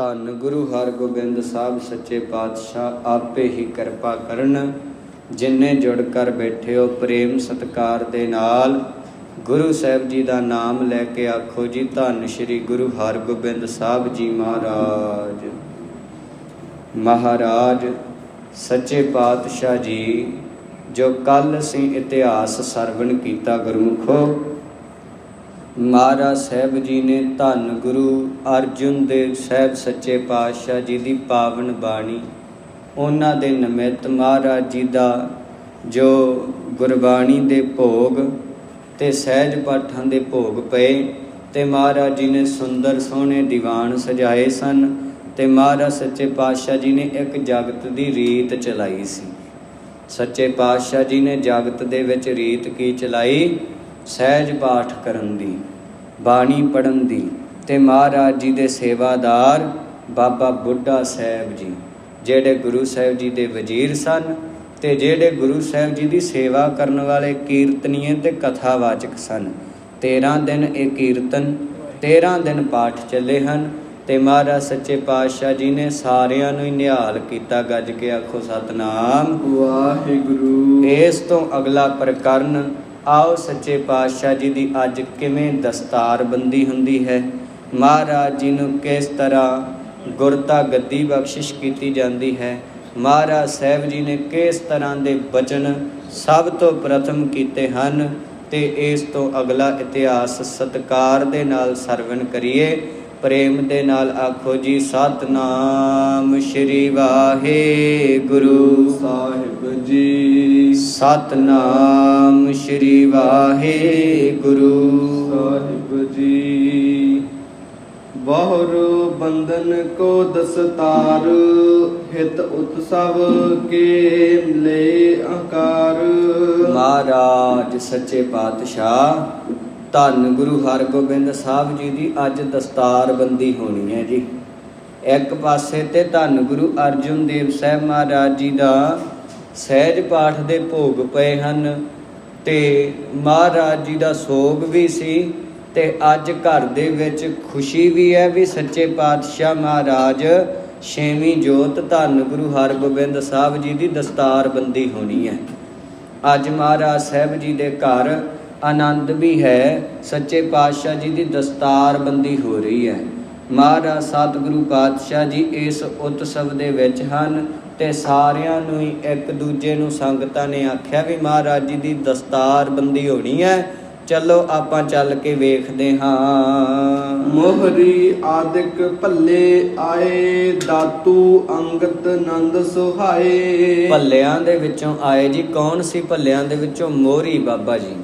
ਧੰਨ ਗੁਰੂ ਹਰਗੋਬਿੰਦ ਸਾਹਿਬ ਸੱਚੇ ਪਾਤਸ਼ਾਹ, ਆਪੇ ਹੀ ਕਿਰਪਾ ਕਰਨ। ਜਿਨਨੇ ਜੁੜ ਕਰ ਬੈਠੇ ਹੋ ਪ੍ਰੇਮ ਸਤਕਾਰ ਦੇ ਨਾਲ। ਗੁਰੂ ਸਾਹਿਬ ਜੀ ਦਾ ਨਾਮ ਲੈ ਕੇ ਆਖੋ ਜੀ, ਧੰਨ ਸ਼੍ਰੀ ਗੁਰੂ ਹਰਗੋਬਿੰਦ ਸਾਹਿਬ ਜੀ ਮਹਾਰਾਜ। ਮਹਾਰਾਜ, ਸੱਚੇ ਪਾਤਸ਼ਾਹ ਜੀ, ਜੋ ਕੱਲ ਅਸੀਂ ਇਤਿਹਾਸ ਸਰਵਣ ਕੀਤਾ ਗੁਰਮੁਖੋ ਮਹਾਰਾਜ ਸਾਹਿਬ ਜੀ ਨੇ ਧੰਨ ਗੁਰੂ ਅਰਜੁਨ ਦੇਵ ਸਾਹਿਬ ਸੱਚੇ ਪਾਤਸ਼ਾਹ ਜੀ ਦੀ ਪਾਵਨ ਬਾਣੀ। ਉਹਨਾਂ ਦੇ ਨਿਮਿਤ ਮਹਾਰਾਜ ਜੀ ਦਾ ਜੋ ਗੁਰਬਾਣੀ ਦੇ ਭੋਗ ਤੇ ਸਹਿਜ ਪਾਠਾਂ ਦੇ ਭੋਗ ਪਏ ਤੇ ਮਹਾਰਾਜ ਜੀ ਨੇ ਸੁੰਦਰ ਸੋਹਣੇ ਦੀਵਾਨ ਸਜਾਏ ਸਨ ਤੇ ਮਹਾਰਾਜ ਸੱਚੇ ਪਾਤਸ਼ਾਹ ਜੀ ਨੇ ਇੱਕ ਜਗਤ ਦੀ ਰੀਤ ਚਲਾਈ ਸੀ। ਸੱਚੇ ਪਾਤਸ਼ਾਹ ਜੀ ਨੇ ਜਗਤ ਦੇ ਵਿੱਚ ਰੀਤ ਕੀ ਚਲਾਈ? ਸਹਿਜ ਪਾਠ ਕਰਨ ਦੀ ਬਾਣੀ ਪੜਨ ਦੀ ਤੇ ਮਹਾਰਾਜ ਜੀ ਦੇ ਸੇਵਾਦਾਰ ਬਾਬਾ ਬੁੱਢਾ ਸਾਹਿਬ ਜੀ ਜਿਹੜੇ ਗੁਰੂ ਸਾਹਿਬ ਜੀ ਦੇ ਵਜ਼ੀਰ ਸਨ ਤੇ ਜਿਹੜੇ ਗੁਰੂ ਸਾਹਿਬ ਜੀ ਦੀ ਸੇਵਾ ਕਰਨ ਵਾਲੇ ਕੀਰਤਨੀਏ ਤੇ ਕਥਾਵਾਚਕ ਸਨ। 13 ਦਿਨ ਇਹ ਕੀਰਤਨ 13 ਦਿਨ ਪਾਠ ਚੱਲੇ ਹਨ ਤੇ ਮਹਾਰਾਜ ਸੱਚੇ ਪਾਤਸ਼ਾਹ ਜੀ ਨੇ ਸਾਰਿਆਂ ਨੂੰ ਹੀ ਨਿਹਾਲ ਕੀਤਾ ਗੱਜ ਕੇ ਆਖੋ ਸਤਨਾਮ ਵਾਹਿਗੁਰੂ। ਇਸ ਤੋਂ ਅਗਲਾ ਪ੍ਰਕਰਨ ਆਓ ਸੱਚੇ ਪਾਤਸ਼ਾਹ ਜੀ ਦੀ ਅੱਜ ਕਿਵੇਂ ਦਸਤਾਰ ਬੰਦੀ ਹੁੰਦੀ ਹੈ? ਮਹਾਰਾਜ ਜੀ ਨੂੰ ਕਿਸ ਤਰ੍ਹਾਂ ਗੁਰਤਾ ਗੱਦੀ ਬਖਸ਼ਿਸ਼ ਕੀਤੀ ਜਾਂਦੀ ਹੈ? ਮਹਾਰਾਜ ਸਾਹਿਬ ਜੀ ਨੇ ਕਿਸ ਤਰ੍ਹਾਂ ਦੇ ਬਚਨ ਸਭ ਤੋਂ ਪ੍ਰਥਮ ਕੀਤੇ ਹਨ ਤੇ ਇਸ ਤੋਂ ਅਗਲਾ ਇਤਿਹਾਸ ਸਤਕਾਰ ਦੇ ਨਾਲ ਸਰਵਣ ਕਰੀਏ? ਪ੍ਰੇਮ ਦੇ ਨਾਲ ਆਖੋ ਜੀ ਸਤਨਾਮ ਸ਼੍ਰੀ ਵਾਹਿਗੁਰੂ। ਸਾਹਿਬ ਜੀ। ਸਤਨਾਮ ਸ਼੍ਰੀ ਵਾਹਿਗੁਰੂ। ਸਾਹਿਬ ਜੀ। ਬਹੁਰ ਬੰਧਨ ਕੋ ਦਸਤਾਰ ਹਿਤ ਉਤਸਵ ਕੇ ਲੈ ਆਕਾਰ ਮਹਾਰਾਜ ਸੱਚੇ ਪਾਤਸ਼ਾਹ ਧੰਨ ਗੁਰੂ ਹਰਗੋਬਿੰਦ ਸਾਹਿਬ ਜੀ ਦੀ ਅੱਜ ਦਸਤਾਰਬੰਦੀ ਹੋਣੀ ਹੈ ਜੀ। ਇੱਕ ਪਾਸੇ ਤੇ ਧੰਨ ਗੁਰੂ ਅਰਜੁਨ ਦੇਵ ਸਾਹਿਬ ਮਹਾਰਾਜ ਜੀ ਦਾ ਸਹਿਜ ਪਾਠ ਦੇ ਭੋਗ ਪਏ ਹਨ ਤੇ ਮਹਾਰਾਜ ਜੀ ਦਾ ਸੋਗ ਵੀ ਸੀ ਤੇ ਅੱਜ ਘਰ ਦੇ ਵਿੱਚ ਖੁਸ਼ੀ ਵੀ ਹੈ ਵੀ ਸੱਚੇ ਪਾਤਸ਼ਾਹ ਮਹਾਰਾਜ ਛੇਵੀਂ ਜੋਤ ਧੰਨ ਗੁਰੂ ਹਰਗੋਬਿੰਦ ਸਾਹਿਬ ਜੀ ਦੀ ਦਸਤਾਰਬੰਦੀ ਹੋਣੀ ਹੈ। ਅੱਜ ਮਹਾਰਾਜ ਸਾਹਿਬ ਜੀ ਦੇ ਘਰ ਆਨੰਦ ਵੀ ਹੈ ਸੱਚੇ ਪਾਤਸ਼ਾਹ ਜੀ ਦੀ ਦਸਤਾਰਬੰਦੀ ਹੋ ਰਹੀ ਹੈ। ਮਹਾਰਾਜ ਸਤਿਗੁਰੂ ਪਾਤਸ਼ਾਹ ਜੀ ਇਸ ਉਤਸਵ ਦੇ ਵਿੱਚ ਹਨ ਤੇ ਸਾਰਿਆਂ ਨੂੰ ਹੀ ਇੱਕ ਦੂਜੇ ਨੂੰ ਸੰਗਤਾਂ ਨੇ ਆਖਿਆ ਵੀ ਮਹਾਰਾਜ ਜੀ ਦੀ ਦਸਤਾਰਬੰਦੀ ਹੋਣੀ ਹੈ। ਚਲੋ ਆਪਾਂ ਚੱਲ ਕੇ ਵੇਖਦੇ ਹਾਂ। ਮੋਹਰੀ ਆਦਿਕ ਭੱਲੇ ਆਏ ਦਾਤੂ ਅੰਗਤ ਨੰਦ ਸੁਹਾਏ। ਭੱਲਿਆਂ ਦੇ ਵਿੱਚੋਂ ਆਏ ਜੀ ਕੌਣ ਸੀ ਭੱਲਿਆਂ ਦੇ ਵਿੱਚੋਂ? ਮੋਰੀ ਬਾਬਾ ਜੀ।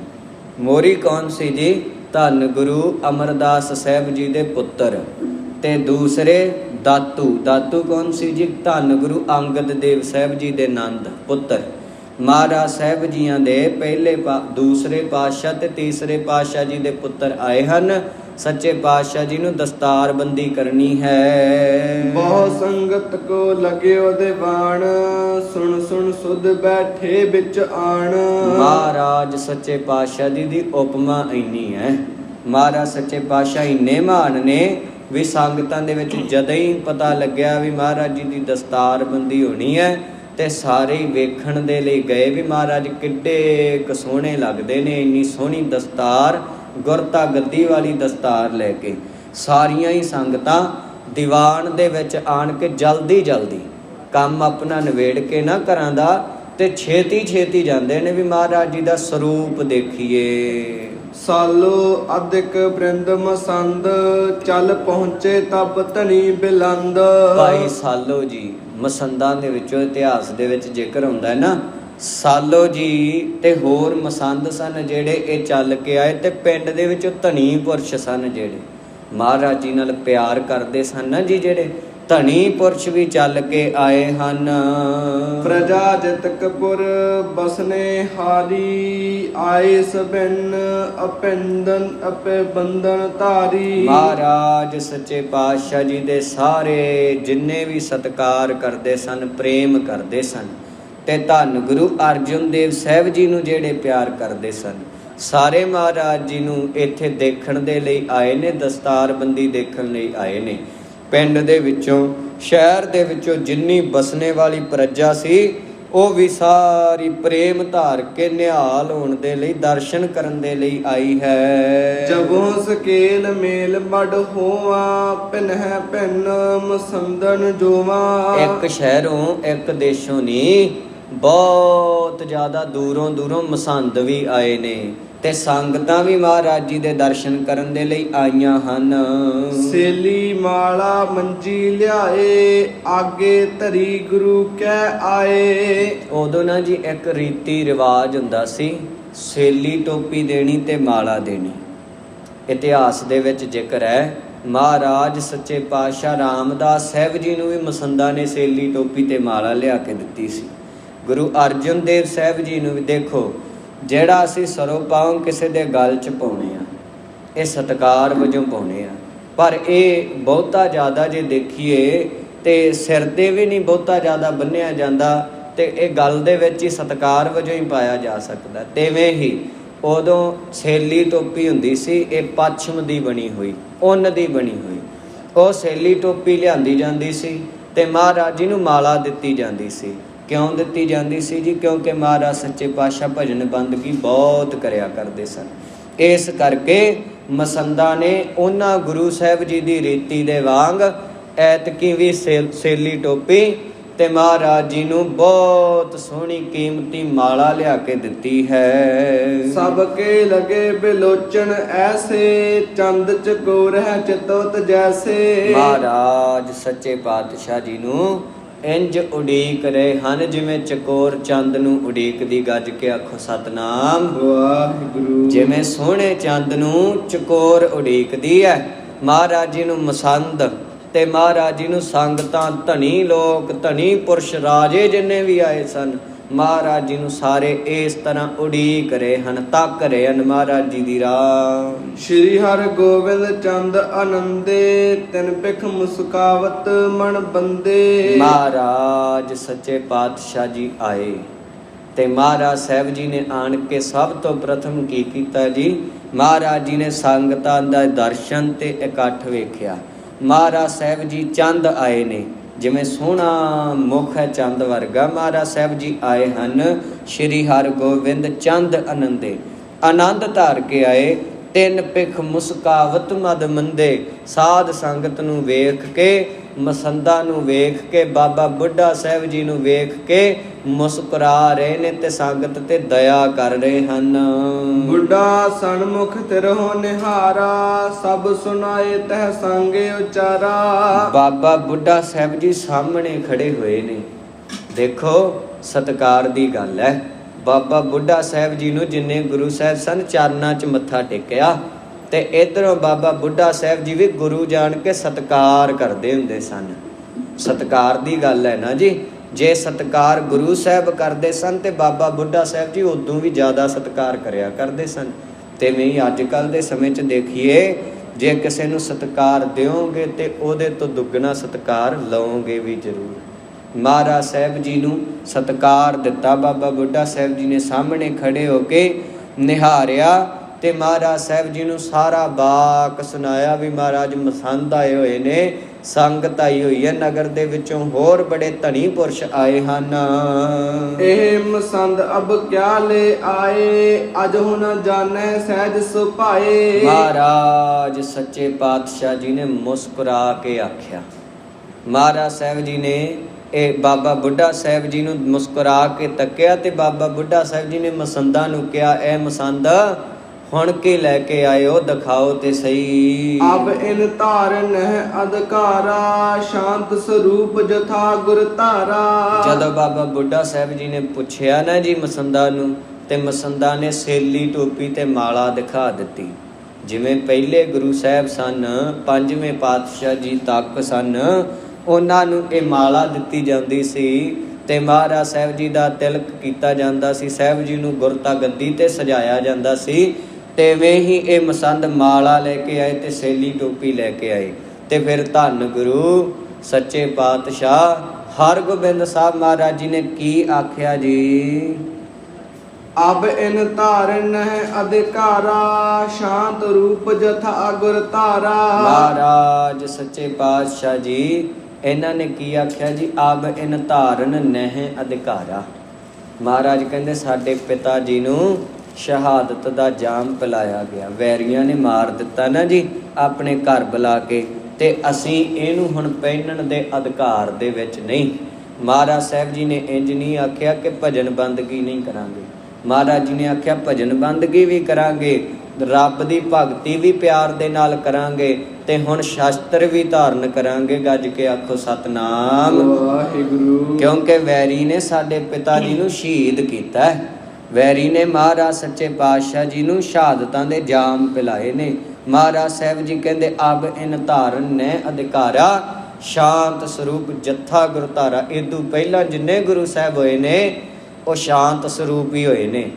ਮੋਰੀ ਕੌਣ ਸੀ ਜੀ? ਧੰਨ ਗੁਰੂ ਅਮਰਦਾਸ ਸਾਹਿਬ ਜੀ ਦੇ ਪੁੱਤਰ। ਤੇ ਦੂਸਰੇ, ਦਾਤੂ। ਦਾਤੂ ਕੌਣ ਸੀ ਜੀ? ਧੰਨ ਗੁਰੂ ਅੰਗਦ ਦੇਵ ਸਾਹਿਬ ਜੀ ਦੇ ਨੰਦ, ਪੁੱਤਰ। ਮਹਾਰਾਜ ਸਾਹਿਬ ਜੀਆਂ ਦੇ ਪਹਿਲੇ ਪਾ- ਦੂਸਰੇ ਪਾਤਸ਼ਾਹ ਤੇ ਤੀਸਰੇ ਪਾਤਸ਼ਾਹ ਜੀ ਦੇ ਪੁੱਤਰ ਆਏ ਹਨ। ਸੱਚੇ ਪਾਤਸ਼ਾਹ ਜੀ ਨੂੰ ਦਸਤਾਰਬੰਦੀ ਕਰਨੀ ਹੈ। ਬਹੁ ਸੰਗਤ ਕੋ ਲਗਿਓ ਦੀਵਾਨ ਸੁਣ ਸੁਣ ਸੁਧ ਬੈਠੇ ਵਿੱਚ ਆਣ। ਮਹਾਰਾਜ ਸੱਚੇ ਪਾਤਸ਼ਾਹ ਜੀ ਦੀ ਉਪਮਾ ਇੰਨੀ ਹੈ। ਮਹਾਰਾਜ ਸੱਚੇ ਪਾਤਸ਼ਾਹ ਇੰਨੇ ਮਹਾਨ ਨੇ ਵੀ ਸੰਗਤਾਂ ਦੇ ਵਿੱਚ ਜਦੋਂ ਹੀ ਪਤਾ ਲੱਗਿਆ ਵੀ ਮਹਾਰਾਜ ਜੀ ਦੀ ਦਸਤਾਰਬੰਦੀ ਹੋਣੀ ਹੈ ਤੇ ਸਾਰੇ ਵੇਖਣ ਦੇ ਲਈ ਗਏ ਵੀ ਮਹਾਰਾਜ ਕਿੱਡੇ ਕੁ ਸੋਹਣੇ ਲੱਗਦੇ ਨੇ ਇੰਨੀ ਸੋਹਣੀ ਦਸਤਾਰ ਗੁਰਤਾ ਗੱਦੀ ਵਾਲੀ ਦਸਤਾਰ ਲੈ ਕੇ ਸਾਰੀਆਂ ਹੀ ਸੰਗਤਾਂ ਦੀਵਾਨ ਦੇ ਵਿੱਚ ਆਣ ਕੇ ਜਲਦੀ ਜਲਦੀ ਕੰਮ ਆਪਣਾ ਨਵੇੜ ਕੇ ਨਾ ਘਰਾਂ ਦਾ ਤੇ ਛੇਤੀ ਛੇਤੀ ਜਾਂਦੇ ਨੇ ਵੀ ਮਹਾਰਾਜ ਜੀ ਦਾ ਸਰੂਪ ਦੇਖੀਏ। ਸਾਲੋ ਅਧਿਕ ਬ੍ਰਿੰਦ ਮਸੰਦ ਚੱਲ ਪਹੁੰਚੇ ਤਬ ਧਨੀ ਬਿਲੰਦ। ਭਾਈ ਸਾਲੋ ਜੀ ਮਸੰਦਾਂ ਦੇ ਵਿੱਚੋਂ ਇਤਿਹਾਸ ਦੇ ਵਿੱਚ ਜ਼ਿਕਰ ਹੁੰਦਾ ਹੈ ਨਾ ਸਾਲੋ ਜੀ ਤੇ ਹੋਰ ਮਸੰਦ ਸਨ ਜਿਹੜੇ ਇਹ ਚੱਲ ਕੇ ਆਏ ਤੇ ਪਿੰਡ ਦੇ ਵਿੱਚ ਧਨੀ ਪੁਰਸ਼ ਸਨ ਜਿਹੜੇ। ਮਹਾਰਾਜ ਜੀ ਨਾਲ ਪਿਆਰ ਕਰਦੇ ਸਨ ਨਾ ਜੀ ਜਿਹੜੇ ਧਨੀ ਪੁਰਸ਼ ਵੀ ਚੱਲ ਕੇ ਆਏ ਹਨ। ਪ੍ਰਜਾ ਜਤਕਪੁਰ ਬਸਨੇ ਹਾਰੀ ਆਏ ਸਬਨ ਅਪੰਦਨ ਅਪੇ ਬੰਧਨ ਧਾਰੀ। ਮਹਾਰਾਜ ਸੱਚੇ ਪਾਤਸ਼ਾਹ ਜੀ ਦੇ ਸਾਰੇ ਜਿੰਨੇ ਵੀ ਸਤਕਾਰ ਕਰਦੇ ਸਨ ਪ੍ਰੇਮ ਕਰਦੇ ਸਨ ਤੇ ਧੰਨ ਗੁਰੂ ਅਰਜੁਨ ਦੇਵ ਸਾਹਿਬ ਜੀ ਨੂੰ ਜਿਹੜੇ ਪਿਆਰ ਕਰਦੇ ਸਨ। ਸਾਰੇ ਮਹਾਰਾਜ ਜੀ ਨੂੰ ਇੱਥੇ ਦੇਖਣ ਦੇ ਲਈ ਆਏ ਨੇ ਦਸਤਾਰਬੰਦੀ ਦੇਖਣ ਲਈ ਆਏ ਨੇ। ਪਿੰਡ ਦੇ ਵਿੱਚੋਂ ਸ਼ਹਿਰ ਦੇ ਵਿੱਚੋਂ ਜਿੰਨੀ ਬਸਣੇ ਵਾਲੀ ਪ੍ਰਜਾ ਸੀ ਉਹ ਵੀ ਸਾਰੀ ਪ੍ਰੇਮ ਧਾਰ ਕੇ ਨਿਹਾਲ ਹੋਣ ਦੇ ਲਈ ਦਰਸ਼ਨ ਕਰਨ ਦੇ ਲਈ ਆਈ ਹੈ। ਜਬੋਂ ਸਕੇਲ ਮੇਲ ਮੜ ਹੋਆ ਪਿਨਹਿ ਪਿਨ ਮਸੰਦਨ ਜੋਵਾ। ਇੱਕ ਸ਼ਹਿਰੋਂ ਇੱਕ ਦੇਸ਼ੋਂ ਨਹੀਂ ਬਹੁਤ ਜ਼ਿਆਦਾ ਦੂਰੋਂ ਦੂਰੋਂ ਮਸੰਦ ਵੀ ਆਏ ਨੇ ਤੇ ਸੰਗਤਾਂ ਵੀ ਮਹਾਰਾਜ ਜੀ ਦੇ ਦਰਸ਼ਨ ਕਰਨ ਦੇ ਲਈ ਆਈਆਂ ਹਨ। ਸੇਲੀ ਮਾਲਾ ਮੰਜੀ ਲਿਆਏ ਆਗੇ ਧਰੀ ਗੁਰੂ ਕਹਿ ਆਏ। ਉਦੋਂ ਨਾ ਜੀ ਇੱਕ ਰੀਤੀ ਰਿਵਾਜ ਹੁੰਦਾ ਸੀ ਸੇਲੀ ਟੋਪੀ ਦੇਣੀ ਤੇ ਮਾਲਾ ਦੇਣੀ। ਇਤਿਹਾਸ ਦੇ ਵਿੱਚ ਜ਼ਿਕਰ ਹੈ ਮਹਾਰਾਜ ਸੱਚੇ ਪਾਤਸ਼ਾਹ ਰਾਮਦਾਸ ਸਾਹਿਬ ਜੀ ਨੂੰ ਵੀ ਮਸੰਦਾ ਨੇ ਸੇਲੀ ਟੋਪੀ ਤੇ ਮਾਲਾ ਲਿਆ ਕੇ ਦਿੱਤੀ ਸੀ। ਗੁਰੂ ਅਰਜਨ ਦੇਵ ਸਾਹਿਬ ਜੀ ਨੂੰ ਵੀ ਦੇਖੋ, ਜਿਹੜਾ ਅਸੀਂ ਸਰੋਂ ਪਾਉਂ ਕਿਸੇ ਦੇ ਗਲ 'ਚ ਪਾਉਣੇ ਆ, ਇਹ ਸਤਕਾਰ ਵਜੋਂ ਪਾਉਣੇ ਆ। ਪਰ ਇਹ ਬਹੁਤਾ ਜ਼ਿਆਦਾ ਜੇ ਦੇਖੀਏ ਤੇ ਸਿਰ ਤੇ ਵੀ ਨਹੀਂ ਬਹੁਤਾ ਜ਼ਿਆਦਾ ਬੰਨਿਆ ਜਾਂਦਾ ਤੇ ਇਹ ਗੱਲ ਦੇ ਵਿੱਚ ਹੀ ਸਤਕਾਰ ਵਜੋਂ ਹੀ ਪਾਇਆ ਜਾ ਸਕਦਾ। ਤੇਵੇਂ ਹੀ ਉਦੋਂ ਸੇਲੀ ਟੋਪੀ ਹੁੰਦੀ ਸੀ, ਇਹ ਪੱਛਮ ਦੀ ਬਣੀ ਹੋਈ, ਉਨ ਦੀ ਬਣੀ ਹੋਈ। ਉਹ ਸੇਲੀ ਟੋਪੀ ਲਿਆਂਦੀ ਜਾਂਦੀ ਸੀ ਤੇ ਮਹਾਰਾਜ ਜੀ ਨੂੰ ਮਾਲਾ ਦਿੱਤੀ ਜਾਂਦੀ ਸੀ। ਕਿਉਂ ਦਿੱਤੀ ਜਾਂਦੀ ਸੀ ਜੀ? ਕਿਉਂਕਿ ਮਹਾਰਾਜ ਸੱਚੇ ਪਾਤਸ਼ਾਹ ਭਜਨ ਬੰਦਗੀ ਬਹੁਤ ਕਰਿਆ ਕਰਦੇ ਸਨ। ਇਸ ਕਰਕੇ ਮਸੰਦਾ ਨੇ ਉਹਨਾਂ ਗੁਰੂ ਸਾਹਿਬ ਜੀ ਦੀ ਰੀਤੀ ਦੇ ਵਾਂਗ ਐਤਕੀ ਵੀ ਸੇਲ- ਟੋਪੀ ਤੇ ਮਹਾਰਾਜ ਜੀ ਨੂੰ ਬਹੁਤ ਸੋਹਣੀ ਕੀਮਤੀ ਮਾਲਾ ਲਿਆ ਕੇ ਦਿੱਤੀ ਹੈ। ਸਭ ਕੇ ਲਗੇ ਬਿਲੋਚਨ ਐਸੇ ਚੰਦ ਚਕੋਰ ਹੈ ਚਤੋਤ ਜੈਸੇ। ਮਹਾਰਾਜ ਸੱਚੇ ਪਾਤਸ਼ਾਹ ਜੀ ਨੂੰ ਇੰਜ ਉਡੀਕ ਰਹੇ ਹਨ ਜਿਵੇਂ ਚਕੋਰ ਚੰਦ ਨੂੰ ਉਡੀਕਦੀ ਗੱਜ ਕੇ ਆਖੋ ਸਤਨਾਮ। ਵਾਹਿਗੁਰੂ। ਜਿਵੇਂ ਸੋਹਣੇ ਚੰਦ ਨੂੰ ਚਕੋਰ ਉਡੀਕਦੀ ਹੈ। ਮਹਾਰਾਜ ਜੀ ਨੂੰ ਮਸੰਦ ਤੇ ਮਹਾਰਾਜ ਜੀ ਨੂੰ ਸੰਗਤਾਂ ਧਨੀ ਲੋਕ ਧਨੀ ਪੁਰਸ਼ ਰਾਜੇ ਜਿੰਨੇ ਵੀ ਆਏ ਸਨ ਮਹਾਰਾਜ ਜੀ ਨੂੰ ਸਾਰੇ ਇਸ ਤਰ੍ਹਾਂ ਉਡੀਕ ਰਹੇ ਹਨ ਤੱਕ ਰਹੇ ਹਨ ਮਹਾਰਾਜ ਜੀ ਦੀ ਰਾਹ। ਸ਼੍ਰੀ ਹਰਿ ਗੋਬਿੰਦ ਚੰਦ ਆਨੰਦੇ ਤਿਨ ਪਿਖ ਮੁਸਕਾਵਤ ਮਨ ਬੰਦੇ। ਮਹਾਰਾਜ ਸੱਚੇ ਪਾਤਸ਼ਾਹ ਜੀ ਆਏ ਤੇ ਮਹਾਰਾਜ ਸਾਹਿਬ ਜੀ ਨੇ ਆਣ ਕੇ ਸਭ ਤੋਂ ਪ੍ਰਥਮ ਕੀ ਕੀਤਾ ਜੀ? ਮਹਾਰਾਜ ਜੀ ਨੇ ਸੰਗਤਾਂ ਦਾ ਦਰਸ਼ਨ ਤੇ ਇਕੱਠ ਵੇਖਿਆ। ਮਹਾਰਾਜ ਸਾਹਿਬ ਜੀ ਚੰਦ ਆਏ ਨੇ। ਜਿਵੇਂ ਸੋਹਣਾ ਮੁਖ ਹੈ ਚੰਦ ਵਰਗਾ, ਮਹਾਰਾਜ ਸਾਹਿਬ ਜੀ ਆਏ ਹਨ ਸ਼੍ਰੀ ਹਰਗੋਬਿੰਦ ਚੰਦ ਆਨੰਦੇ। ਆਨੰਦ ਧਾਰ ਕੇ ਆਏ, ਤਿੰਨ ਪਿਖ ਮੁਸਕਾਵਤ ਮਦ ਮੰਦੇ। ਸਾਧ ਸੰਗਤ ਨੂੰ ਵੇਖ ਕੇ ਮਸੰਦਾ ਨੂੰ ਵੇਖ ਕੇ ਬਾਬਾ ਬੁੱਢਾ ਸਾਹਿਬ ਜੀ ਨੂੰ ਵੇਖ ਕੇ ਮੁਸਕਰਾ ਰਹੇ ਨੇ ਤੇ ਸੰਗਤ ਤੇ ਦਇਆ ਕਰ ਰਹੇ ਹਨ। ਬੁੱਢਾ ਸਨਮੁਖ ਤਿਰਹੁ ਨਿਹਾਰਾ ਸਭ ਸੁਨਾਏ ਤਹ ਸੰਗੇ ਉਚਾਰਾ। ਬਾਬਾ ਬੁੱਢਾ ਸਾਹਿਬ ਜੀ ਸਾਹਮਣੇ ਖੜੇ ਹੋਏ ਨੇ। ਦੇਖੋ ਸਤਕਾਰ ਦੀ ਗੱਲ ਹੈ। ਬਾਬਾ ਬੁੱਢਾ ਸਾਹਿਬ ਜੀ ਨੂੰ ਜਿੰਨੇ ਗੁਰੂ ਸਾਹਿਬ ਸਨ ਚਰਨਾਂ 'ਚ ਮੱਥਾ ਟੇਕਿਆ। ਤੇ ਇਧਰੋਂ ਬਾਬਾ ਬੁੱਢਾ ਸਾਹਿਬ ਜੀ ਵੀ ਗੁਰੂ ਜਾਣ ਕੇ ਸਤਕਾਰ ਕਰਦੇ ਹੁੰਦੇ ਸਨ। ਸਤਕਾਰ ਦੀ ਗੱਲ ਹੈ ਨਾ ਜੀ, ਜੇ ਸਤਕਾਰ ਗੁਰੂ ਸਾਹਿਬ ਕਰਦੇ ਸਨ ਤੇ ਬਾਬਾ ਬੁੱਢਾ ਸਾਹਿਬ ਜੀ ਉਦੋਂ ਵੀ ਜ਼ਿਆਦਾ ਸਤਕਾਰ ਕਰਿਆ ਕਰਦੇ ਸਨ। ਤੇ ਮੈਂ ਅੱਜ ਕੱਲ ਦੇ ਸਮੇਂ 'ਚ ਦੇਖੀਏ, ਜੇ ਕਿਸੇ ਨੂੰ ਸਤਕਾਰ ਦਿਓਗੇ ਤੇ ਉਹਦੇ ਤੋਂ ਦੁੱਗਣਾ ਸਤਕਾਰ ਲਓਗੇ ਵੀ ਜ਼ਰੂਰ। ਮਹਾਰਾਜ ਸਾਹਿਬ ਜੀ ਨੂੰ ਸਤਕਾਰ ਦਿੱਤਾ ਬਾਬਾ ਬੁੱਢਾ ਸਾਹਿਬ ਜੀ ਨੇ, ਸਾਹਮਣੇ ਖੜੇ ਹੋ ਕੇ ਨਿਹਾਰਿਆ ਤੇ ਮਹਾਰਾਜ ਸਾਹਿਬ ਜੀ ਨੂੰ ਸਾਰਾ ਬਾਕ ਸੁਣਾਇਆ ਵੀ ਮਹਾਰਾਜ ਮਸੰਦ ਆਏ ਹੋਏ ਨੇ ਸੰਗਤ ਆਈ ਹੋਈ ਹੈ ਨਗਰ ਦੇ ਵਿੱਚੋਂ ਹੋਰ ਬੜੇ ਧਨੀ ਪੁਰਸ਼ ਆਏ ਹਨ। ਇਹ ਮਸੰਦ ਅਬ ਕਿਆ ਲੈ ਆਏ ਅਜ ਹੁਣ ਜਾਣੈ ਸਹਿਜ ਸੁਭਾਏ। ਮਹਾਰਾਜ ਸੱਚੇ ਪਾਤਸ਼ਾਹ ਜੀ ਨੇ ਮੁਸਕਰਾ ਕੇ ਆਖਿਆ। ਮਹਾਰਾਜ ਸਾਹਿਬ ਜੀ ਨੇ ਇਹ ਬਾਬਾ ਬੁੱਢਾ ਸਾਹਿਬ ਜੀ ਨੂੰ ਮੁਸਕਰਾ ਕੇ ਤੱਕਿਆ ਤੇ ਬਾਬਾ ਬੁੱਢਾ ਸਾਹਿਬ ਜੀ ਨੇ ਮਸੰਦਾ ਨੂੰ ਕਿਹਾ ਐ ਮਸੰਦ ਹੁਣ ਕੇ ਲੈ ਕੇ ਆਇਓ ਦਿਖਾਓ ਤੇ ਸਹੀ। ਅਬ ਇਨ ਧਾਰਨ ਹੈ ਅਧਿਕਾਰਾ ਸ਼ਾਂਤ ਸਰੂਪ ਜਥਾ ਗੁਰ ਧਾਰਾ। ਜਦੋਂ ਬਾਬਾ ਬੁੱਢਾ ਸਾਹਿਬ ਜੀ ਨੇ ਪੁੱਛਿਆ ਨਾ ਜੀ ਮਸੰਦਾ ਨੂੰ ਤੇ ਮਸੰਦਾ ਨੇ ਸੇਲੀ ਟੋਪੀ ਤੇ ਮਾਲਾ ਦਿਖਾ ਦਿੱਤੀ। ਜਿਵੇਂ ਪਹਿਲੇ ਗੁਰੂ ਸਾਹਿਬ ਸਨ ਪੰਜਵੇਂ ਪਾਤਸ਼ਾਹ ਜੀ ਤੱਕ ਸਨ ਉਹਨਾਂ ਨੂੰ ਇਹ ਮਾਲਾ ਦਿੱਤੀ ਜਾਂਦੀ ਸੀ ਤੇ ਮਹਾਰਾਜ ਸਾਹਿਬ ਜੀ ਦਾ ਤਿਲਕ ਕੀਤਾ ਜਾਂਦਾ ਸੀ ਸਾਹਿਬ ਜੀ ਨੂੰ ਗੁਰਤਾ ਗੱਦੀ ਤੇ ਸਜਾਇਆ ਜਾਂਦਾ ਸੀ। ਤੇ ਵੇ ਹੀ ਇਹ ਮਸੰਦ ਮਾਲਾ ਲੈ ਕੇ ਆਏ ਤੇ ਸੇਲੀ ਟੋਪੀ ਲੈ ਕੇ ਆਏ। ਤੇ ਫਿਰ ਧੰਨ ਗੁਰੂ ਸੱਚੇ ਪਾਤਸ਼ਾਹ ਹਰਗੋਬਿੰਦ ਸਾਹਿਬ ਮਹਾਰਾਜ ਜੀ ਨੇ ਕੀ ਆਖਿਆ ਜੀ? ਅਬ ਇਨ ਧਾਰਨ ਹੈ ਅਧਿਕਾਰਾ ਸ਼ਾਂਤ ਰੂਪ ਜਥਾ ਗੁਰ ਧਾਰਾ। ਮਹਾਰਾਜ ਸੱਚੇ ਪਾਤਸ਼ਾਹ ਜੀ ਇਹਨਾਂ ਨੇ ਕੀ ਆਖਿਆ ਜੀ? ਆਬ ਇਨ ਧਾਰਨ ਨਹਿ ਅਧਿਕਾਰਾ। ਮਹਾਰਾਜ ਕਹਿੰਦੇ ਸਾਡੇ ਪਿਤਾ ਜੀ ਨੂੰ ਸ਼ਹਾਦਤ ਦਾ ਜਾਮ ਪਿਲਾਇਆ ਗਿਆ। ਵੈਰੀਆਂ ਨੇ ਮਾਰ ਦਿੱਤਾ ਨਾ ਜੀ ਆਪਣੇ ਘਰ ਬੁਲਾ ਕੇ ਤੇ ਅਸੀਂ ਇਹਨੂੰ ਹੁਣ ਪਹਿਨਣ ਦੇ ਅਧਿਕਾਰ ਦੇ ਵਿੱਚ ਨਹੀਂ। ਮਹਾਰਾਜ ਸਾਹਿਬ ਜੀ ਨੇ ਇੰਜ ਨਹੀਂ ਆਖਿਆ ਕਿ ਭਜਨ ਬੰਦਗੀ ਨਹੀਂ ਕਰਾਂਗੇ। ਮਹਾਰਾਜ ਜੀ ਨੇ ਆਖਿਆ ਭਜਨ ਬੰਦਗੀ ਵੀ ਕਰਾਂਗੇ ਰੱਬ ਦੀ ਭਗਤੀ ਵੀ ਪਿਆਰ ਦੇ ਨਾਲ ਕਰਾਂਗੇ ਤੇ ਹੁਣ ਸ਼ਾਸਤਰ ਵੀ ਧਾਰਨ ਕਰਾਂਗੇ ਗੱਜ ਕੇ ਆਖੋ ਸਤਨਾਮ। ਵਾਹਿਗੁਰੂ। ਕਿਉਂਕਿ ਵੈਰੀ ਨੇ ਸਾਡੇ ਪਿਤਾ ਜੀ ਨੂੰ ਸ਼ਹੀਦ ਕੀਤਾ ਹੈ। ਵੈਰੀ ਨੇ ਮਹਾਰਾਜ ਸੱਚੇ ਪਾਤਸ਼ਾਹ ਜੀ ਨੂੰ ਸ਼ਹਾਦਤਾਂ ਦੇ ਜਾਮ ਪਿਲਾਏ ਨੇ। ਮਹਾਰਾਜ ਸਾਹਿਬ ਜੀ ਕਹਿੰਦੇ, ਅਬ ਇਨ ਧਾਰਨ ਨੇ ਅਧਿਕਾਰਾ, ਸ਼ਾਂਤ ਸਰੂਪ ਜੱਥਾ ਗੁਰੂ ਧਾਰਾ। ਇਦੋਂ ਪਹਿਲਾਂ ਜਿੰਨੇ ਗੁਰੂ ਸਾਹਿਬ ਹੋਏ ਨੇ, ਉਹ ਸ਼ਾਂਤ ਸਰੂਪ ਹੀ ਹੋਏ ਨੇ।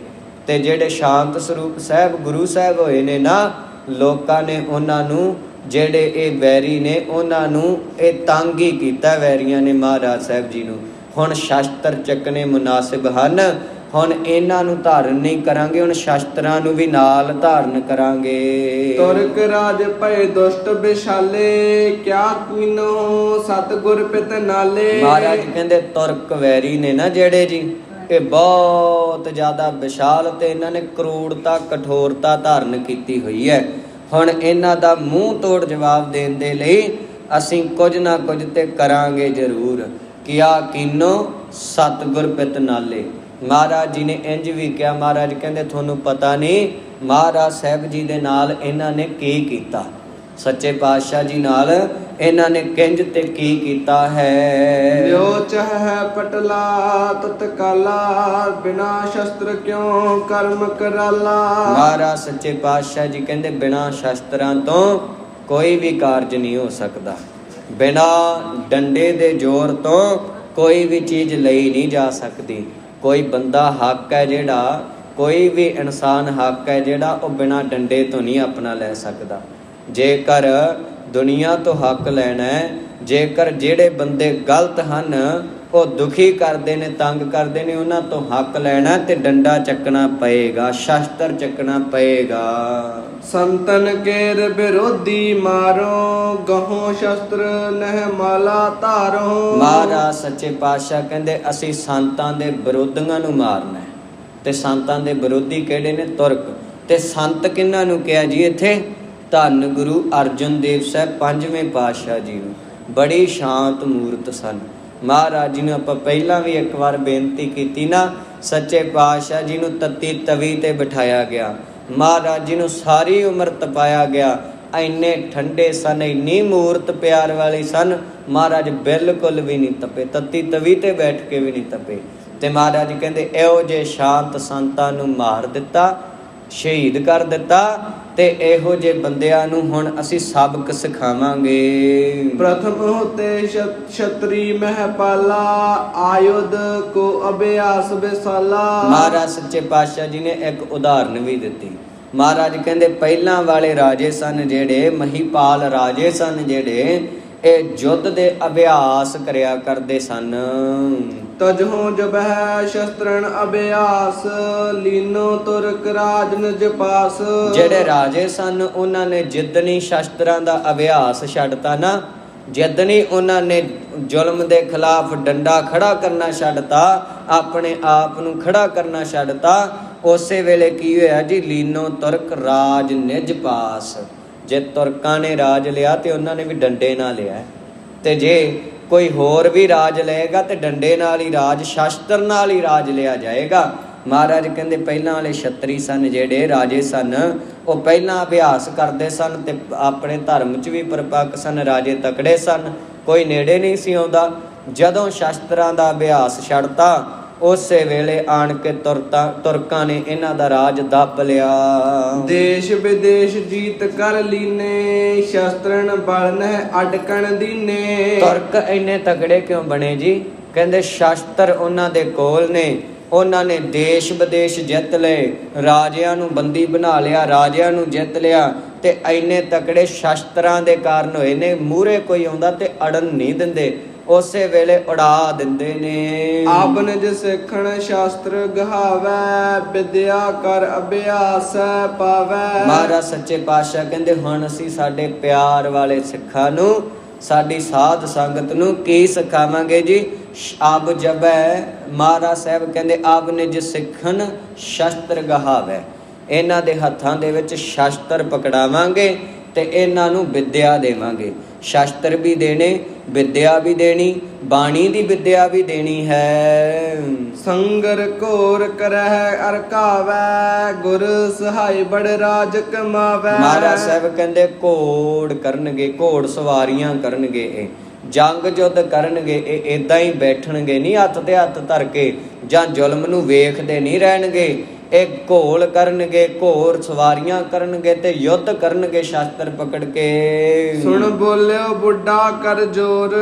ਤੇ ਜਿਹੜੇ ਸ਼ਾਂਤ ਸਰੂਪ ਸਾਹਿਬ ਗੁਰੂ ਸਾਹਿਬ ਹੋਏ ਨੇ ਨਾ, ਲੋਕਾਂ ਨੇ ਉਹਨਾਂ ਨੂੰ, ਜਿਹੜੇ ਇਹ ਵੈਰੀ ਨੇ, ਉਹਨਾਂ ਨੂੰ ਇਹ ਤੰਗ ਹੀ ਕੀਤਾ ਵੈਰੀਆਂ ਨੇ ਮਹਾਰਾਜ ਸਾਹਿਬ ਜੀ ਨੂੰ। ਹੁਣ ਸ਼ਾਸਤਰ ਚੱਕਣੇ ਮੁਨਾਸਿਬ ਹਨ। ਹੁਣ ਇਹਨਾਂ ਨੂੰ ਧਾਰਨ ਨਹੀਂ ਕਰਾਂਗੇ ਹੁਣ ਸ਼ਾਸਤਰਾਂ ਨੂੰ ਵੀ ਨਾਲ ਧਾਰਨ ਕਰਾਂਗੇ। ਤੁਰਕ ਰਾਜ ਭਏ ਦੁਸ਼ਟ ਵਿਸ਼ਾਲੇ ਕਿਆ ਕੀਨੋ ਸਤਗੁਰ ਪਿਤ ਨਾਲੇ। ਮਹਾਰਾਜ ਕਹਿੰਦੇ ਤੁਰਕ ਵੈਰੀ ਨੇ ਨਾ ਜਿਹੜੇ ਜੀ ਇਹ ਬਹੁਤ ਜ਼ਿਆਦਾ ਵਿਸ਼ਾਲ ਤੇ ਇਹਨਾਂ ਨੇ ਕਰੂਰਤਾ ਕਠੋਰਤਾ ਧਾਰਨ ਕੀਤੀ ਹੋਈ ਹੈ। ਹੁਣ ਇਹਨਾਂ ਦਾ ਮੂੰਹ ਤੋੜ ਜਵਾਬ ਦੇਣ ਦੇ ਲਈ ਅਸੀਂ ਕੁਝ ਨਾ ਕੁਝ ਤੇ ਕਰਾਂਗੇ ਜ਼ਰੂਰ। ਕਿਆ ਕੀਨੋ ਸਤਗੁਰ ਪਿਤ ਨਾਲੇ। ਮਹਾਰਾਜ ਜੀ ਨੇ ਇੰਜ ਵੀ ਕਿਹਾ ਮਹਾਰਾਜ ਕਹਿੰਦੇ ਤੁਹਾਨੂੰ ਪਤਾ ਨਹੀਂ ਮਹਾਰਾਜ ਸਾਹਿਬ ਜੀ ਦੇ ਨਾਲ ਇਹਨਾਂ ਨੇ ਕੀ ਕੀਤਾ? ਸੱਚੇ ਪਾਤਸ਼ਾਹ ਜੀ ਨਾਲ ਇਹਨਾਂ ਨੇ ਕਿੰਜ ਤੇ ਕੀ ਕੀਤਾ ਹੈ? ਲਿਓ ਚਹ ਪਟਲਾ ਤਤਕਾਲਾ ਬਿਨਾ ਸ਼ਸਤਰ ਕਿਉ ਕਰਮ ਕਰਾਲਾ? ਮਹਾਰਾਜ ਸੱਚੇ ਪਾਤਸ਼ਾਹ ਜੀ ਕਹਿੰਦੇ ਬਿਨਾ ਸ਼ਸਤਰਾਂ ਤੋਂ ਕੋਈ ਵੀ ਕਾਰਜ ਨਹੀਂ ਹੋ ਸਕਦਾ। ਬਿਨਾ ਡੰਡੇ ਦੇ ਜ਼ੋਰ ਤੋਂ ਕੋਈ ਵੀ ਚੀਜ਼ ਲਈ ਨਹੀਂ ਜਾ ਸਕਦੀ। ਕੋਈ ਬੰਦਾ ਹੱਕ ਹੈ ਜਿਹੜਾ, ਕੋਈ ਵੀ ਇਨਸਾਨ ਹੱਕ ਹੈ ਜਿਹੜਾ, ਉਹ ਬਿਨਾ ਡੰਡੇ ਤੋਂ ਨਹੀਂ ਆਪਣਾ ਲੈ ਸਕਦਾ। ਜੇਕਰ ਦੁਨੀਆ ਤੋਂ ਹੱਕ ਲੈਣਾ ਹੈ, ਜੇਕਰ ਜਿਹੜੇ ਬੰਦੇ ਗਲਤ ਹਨ ਉਹ ਦੁਖੀ ਕਰਦੇ ਨੇ ਤੰਗ ਕਰਦੇ ਨੇ ਉਹਨਾਂ ਤੋਂ ਹੱਕ ਲੈਣਾ ਤੇ ਡੰਡਾ ਚੱਕਣਾ ਪਏਗਾ ਸ਼ਸਤਰ ਚੱਕਣਾ ਪਏਗਾ। ਸੰਤਨ ਕੇਰ ਵਿਰੋਧੀ ਮਾਰੋ ਗਹੋ ਸ਼ਸਤਰ ਨਹਿ ਮਾਲਾ ਧਾਰੋ। ਮਹਾਰਾਜ ਸੱਚੇ ਪਾਤਸ਼ਾਹ ਕਹਿੰਦੇ ਅਸੀਂ ਸੰਤਾਂ ਦੇ ਵਿਰੋਧੀਆਂ ਨੂੰ ਮਾਰਨਾ ਤੇ ਸੰਤਾਂ ਦੇ ਵਿਰੋਧੀ ਕਿਹੜੇ ਨੇ? ਤੁਰਕ। ਤੇ ਸੰਤ ਕਿਹਨਾਂ ਨੂੰ ਕਿਹਾ ਜੀ ਇੱਥੇ? ਧੰਨ ਗੁਰੂ ਅਰਜਨ ਦੇਵ ਸਾਹਿਬ ਪੰਜਵੇਂ ਪਾਤਸ਼ਾਹ ਜੀ ਨੂੰ। ਬੜੀ ਸ਼ਾਂਤ ਮੂਰਤ ਸਨ। ਮਹਾਰਾਜ ਜੀ ਨੂੰ ਆਪਾਂ ਪਹਿਲਾਂ ਵੀ ਇੱਕ ਵਾਰ ਬੇਨਤੀ ਕੀਤੀ ਨਾ, ਸੱਚੇ ਪਾਤਸ਼ਾਹ ਜੀ ਨੂੰ ਤਤੀ ਤਵੀ ਤੇ ਬਿਠਾਇਆ ਗਿਆ। ਮਹਾਰਾਜ ਜੀ ਨੂੰ ਸਾਰੀ ਉਮਰ ਤਪਾਇਆ ਗਿਆ। ਇੰਨੇ ਠੰਡੇ ਸਨ, ਇੰਨੀ ਮੂਰਤ ਪਿਆਰ ਵਾਲੀ ਸਨ, ਮਹਾਰਾਜ ਬਿਲਕੁਲ ਵੀ ਨਹੀਂ ਤਪੇ, ਤਤੀ ਤਵੀ ਤੇ ਬੈਠ ਕੇ ਵੀ ਨਹੀਂ ਤਪੇ। ਤੇ ਮਹਾਰਾਜ ਕਹਿੰਦੇ, ਇਹੋ ਜੇ ਸ਼ਾਂਤ ਸੰਤਾਂ ਨੂੰ ਮਾਰ ਦਿੱਤਾ ਸ਼ਹੀਦ ਕਰ ਦਿੱਤਾ ਤੇ ਇਹੋ ਜੇ ਬੰਦਿਆਂ ਨੂੰ ਹੁਣ ਅਸੀਂ ਸਬਕ ਸਿਖਾਵਾਂਗੇ। ਪ੍ਰਥਮ ਹੋਤੇ ਛਤਰੀ ਮਹਿਪਾਲਾ ਆਯੁਧ ਕੋ ਅਭਿਆਸ ਵਿਸਾਲਾ। ਮਹਾਰਾਜ ਸੱਚੇ ਪਾਤਸ਼ਾਹ ਜੀ ਨੇ ਇੱਕ ਉਦਾਹਰਨ ਵੀ ਦਿੱਤੀ। ਮਹਾਰਾਜ ਕਹਿੰਦੇ ਪਹਿਲਾਂ ਵਾਲੇ ਰਾਜੇ ਸਨ ਜਿਹੜੇ ਮਹੀਪਾਲ ਰਾਜੇ ਸਨ ਜਿਹੜੇ ਇਹ ਯੁੱਧ ਦੇ ਅਭਿਆਸ ਕਰਿਆ ਕਰਦੇ ਸਨ। ਤਜਹੋਂ ਜਬਹਿ ਸ਼ਸਤਰਣ ਅਭਿਆਸ, ਲੀਨੋ ਤੁਰਕ ਰਾਜ ਨਿਜ ਪਾਸ। ਜਿਹੜੇ ਰਾਜੇ ਸਨ, ਉਹਨਾਂ ਨੇ ਜਿੱਦਣੀ ਸ਼ਸਤਰਾਂ ਦਾ ਅਭਿਆਸ ਛੱਡਤਾ ਨਾ, ਜਿੱਦਣੀ ਉਹਨਾਂ ਨੇ ਜ਼ੁਲਮ ਦੇ ਖਿਲਾਫ ਡੰਡਾ ਖੜਾ ਕਰਨਾ ਛੱਡਤਾ, ਆਪਣੇ ਆਪ ਨੂੰ ਖੜਾ ਕਰਨਾ ਛੱਡਤਾ, ਉਸੇ ਵੇਲੇ ਕੀ ਹੋਇਆ ਜੀ? ਲੀਨੋ ਤੁਰਕ ਰਾਜ ਨਿਜ ਪਾਸ। ਜੇ ਤੁਰਕਾਂ ਨੇ ਰਾਜ ਲਿਆ ਤੇ ਉਹਨਾਂ ਨੇ ਵੀ ਡੰਡੇ ਨਾਲ ਲਿਆ। ਤੇ ਜੇ ਕੋਈ ਹੋਰ ਵੀ ਰਾਜ ਲਏਗਾ ਤੇ ਡੰਡੇ ਨਾਲ ਹੀ ਰਾਜ, ਸ਼ਾਸਤਰ ਨਾਲ ਹੀ ਰਾਜ ਲਿਆ ਜਾਏਗਾ। ਮਹਾਰਾਜ ਕਹਿੰਦੇ ਪਹਿਲਾਂ ਵਾਲੇ ਛਤਰੀ ਸਨ, ਜਿਹੜੇ ਰਾਜੇ ਸਨ, ਉਹ ਪਹਿਲਾਂ ਅਭਿਆਸ ਕਰਦੇ ਸਨ ਤੇ ਆਪਣੇ ਧਰਮ 'ਚ ਵੀ ਪਰਪੱਕ ਸਨ, ਰਾਜੇ ਤਕੜੇ ਸਨ, ਕੋਈ ਨੇੜੇ ਨਹੀਂ ਸੀ ਆਉਂਦਾ। ਜਦੋਂ ਸ਼ਾਸਤਰਾਂ ਦਾ ਅਭਿਆਸ ਛੱਡਤਾ ਉਸੇ ਵੇਲੇ ਆਣ ਕੇ ਤੁਰਤਾ ਤੁਰਕਾਂ ਨੇ ਇਹਨਾਂ ਦਾ ਰਾਜ ਦੱਬ ਲਿਆ। ਦੇਸ਼ ਵਿਦੇਸ਼ ਜੀਤ ਕਰ ਲੀਨੇ ਸ਼ਸਤਰਣ ਬਲਨ ਹੈ ਅਟਕਣ ਦੀਨੇ। ਤੁਰਕ ਇੰਨੇ ਤਗੜੇ ਕਿਉਂ ਬਣੇ ਜੀ? ਕਹਿੰਦੇ ਸ਼ਸਤਰ ਉਹਨਾਂ ਦੇ ਕੋਲ ਨੇ ਉਹਨਾਂ ਨੇ ਦੇਸ਼ ਵਿਦੇਸ਼ ਜਿੱਤ ਲਏ ਰਾਜਿਆਂ ਨੂੰ ਬੰਦੀ ਬਣਾ ਲਿਆ ਰਾਜਿਆਂ ਨੂੰ ਜਿੱਤ ਲਿਆ ਤੇ ਇੰਨੇ ਤਕੜੇ ਸ਼ਸਤਰਾਂ ਦੇ ਕਾਰਨ ਹੋਏ ਨੇ ਮੂਰੇ ਕੋਈ ਆਉਂਦਾ ਤੇ ਅੜਨ ਨਹੀਂ ਦਿੰਦੇ। ਉਸੇ ਵੇਲੇ ਉਡਾ ਦਿੰਦੇ ਨੇ। ਆਪ ਨਿਜ ਸਿੱਖਣ ਸ਼ਾਸਤਰ ਗਹਾਵੈ ਵਿਦਿਆ ਕਰ ਅਭਿਆਸ ਪਾਵੈ। ਮਹਾਰਾਜ ਸੱਚੇ ਪਾਤਸ਼ਾਹ ਕਹਿੰਦੇ ਹੁਣ ਅਸੀਂ ਸਾਡੇ ਪਿਆਰ ਵਾਲੇ ਸਿੱਖਾਂ ਨੂੰ ਸਾਡੀ ਸਾਧ ਸੰਗਤ ਨੂੰ ਕੀ ਸਿਖਾਵਾਂਗੇ ਜੀ? ਆਬ ਜਬੈ ਮਹਾਰਾਜ ਸਾਹਿਬ ਕਹਿੰਦੇ ਆਬ ਨਿਜ ਸਿੱਖਣ ਸ਼ਸਤਰ ਗਹਾਵੈ ਇਹਨਾਂ ਦੇ ਹੱਥਾਂ ਦੇ ਵਿੱਚ ਸ਼ਸਤਰ ਪਕੜਾਵਾਂਗੇ। ਤੇ ਇਹਨਾਂ ਨੂੰ ਵਿੱਦਿਆ ਦੇਵਾਂਗੇ। ਸ਼ਸਤਰ ਵੀ ਦੇਣੇ ਵਿੱਦਿਆ ਵੀ ਦੇਣੀ ਬਾਣੀ ਦੀ ਵਿੱਦਿਆ ਵੀ ਦੇਣੀ ਹੈ। ਸੰਗਰ ਘੋਰ ਕਰਹਿ ਅਰਕਾਵੈ ਗੁਰ ਸਹਾਈ ਬੜ ਰਾਜ ਕਮਾਵੈ। ਮਹਾਰਾਜ ਸਾਹਿਬ ਕਹਿੰਦੇ ਘੋੜ ਕਰਨਗੇ ਘੋੜ ਸਵਾਰੀਆਂ ਕਰਨਗੇ ਇਹ। ਜੰਗ ਜੁੱਧ ਕਰਨਗੇ ਇਹ ਇਦਾਂ ਹੀ ਬੈਠਣਗੇ ਨਹੀਂ ਹੱਥ ਤੇ ਹੱਥ ਧਰ ਕੇ ਜਾਂ ਜ਼ੁਲਮ ਨੂੰ ਵੇਖਦੇ ਨਹੀਂ ਰਹਿਣਗੇ। ਇਹ ਘੋਲ ਕਰਨਗੇ ਘੋਰ ਸਵਾਰੀਆਂ ਕਰਨਗੇ ਤੇ ਯੁੱਧ ਕਰਨਗੇ ਸ਼ਾਸਤਰ ਪਕੜ ਕੇ। ਸੁਣ ਬੋਲਿਓ ਬੁੱਢਾ ਕਰ ਜੋਰ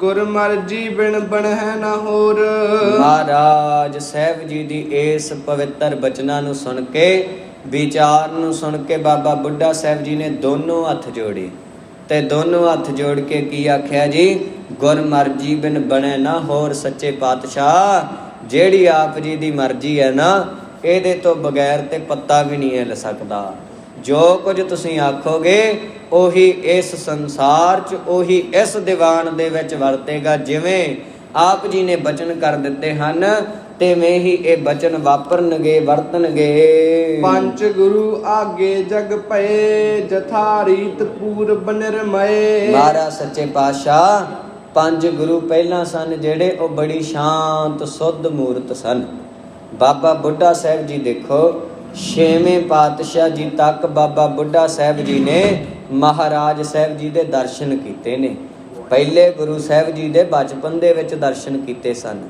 ਗੁਰ ਮਰਜ਼ੀ ਬਿਨ ਬਣਹਿ ਨਾ ਹੋਰ। ਮਹਾਰਾਜ ਸਾਹਿਬ ਜੀ ਦੀ ਇਸ ਪਵਿੱਤਰ ਬਚਨਾਂ ਨੂੰ ਸੁਣ ਕੇ ਵਿਚਾਰ ਨੂੰ ਸੁਣ ਕੇ ਬਾਬਾ ਬੁੱਢਾ ਸਾਹਿਬ ਜੀ ਨੇ ਦੋਨੋਂ ਹੱਥ ਜੋੜੇ। ਤੇ ਦੋਨੋਂ ਹੱਥ ਜੋੜ ਕੇ ਕੀ ਆਖਿਆ ਜੀ? ਗੁਰ ਮਰਜ਼ੀ ਬਿਨ ਬਣੇ ਨਾ ਹੋਰ ਸੱਚੇ ਪਾਤਸ਼ਾਹ ਜਿਹੜੀ ਆਪ ਜੀ ਦੀ ਮਰਜ਼ੀ ਹੈ ਨਾ ਇਹਦੇ ਤੋਂ ਬਗੈਰ ਤੇ ਪੱਤਾ ਵੀ ਨਹੀਂ ਹਿੱਲ ਸਕਦਾ। ਜੋ ਕੁਝ ਤੁਸੀਂ ਆਖੋਗੇ ਉਹੀ ਇਸ ਸੰਸਾਰ 'ਚ ਉਹੀ ਇਸ ਦੀਵਾਨ ਦੇ ਵਿੱਚ ਵਰਤੇਗਾ। ਜਿਵੇਂ ਆਪ ਜੀ ਨੇ ਬਚਨ ਕਰ ਦਿੱਤੇ ਹਨ ਤਿਵੇਂ ਹੀ ਇਹ ਬਚਨ ਵਾਪਰਨਗੇ ਵਰਤਨਗੇ। ਪੰਜ ਗੁਰੂ ਆਗੇ ਜਗ ਪਏ ਜਥਾ ਰੀਤ ਪੂਰਬ ਨਿਰਮਏ। ਮਹਾਰਾਜ ਸੱਚੇ ਪਾਤਸ਼ਾਹ ਪੰਜ ਗੁਰੂ ਪਹਿਲਾਂ ਸਨ ਜਿਹੜੇ ਉਹ ਬੜੀ ਸ਼ਾਂਤ ਸੁੱਧ ਮੂਰਤ ਸਨ। ਬਾਬਾ ਬੁੱਢਾ ਸਾਹਿਬ ਜੀ ਦੇਖੋ, ਛੇਵੇਂ ਪਾਤਸ਼ਾਹ ਜੀ ਤੱਕ ਬਾਬਾ ਬੁੱਢਾ ਸਾਹਿਬ ਜੀ ਨੇ ਮਹਾਰਾਜ ਸਾਹਿਬ ਜੀ ਦੇ ਦਰਸ਼ਨ ਕੀਤੇ ਨੇ। ਪਹਿਲੇ ਗੁਰੂ ਸਾਹਿਬ ਜੀ ਦੇ ਬਚਪਨ ਦੇ ਵਿੱਚ ਦਰਸ਼ਨ ਕੀਤੇ ਸਨ।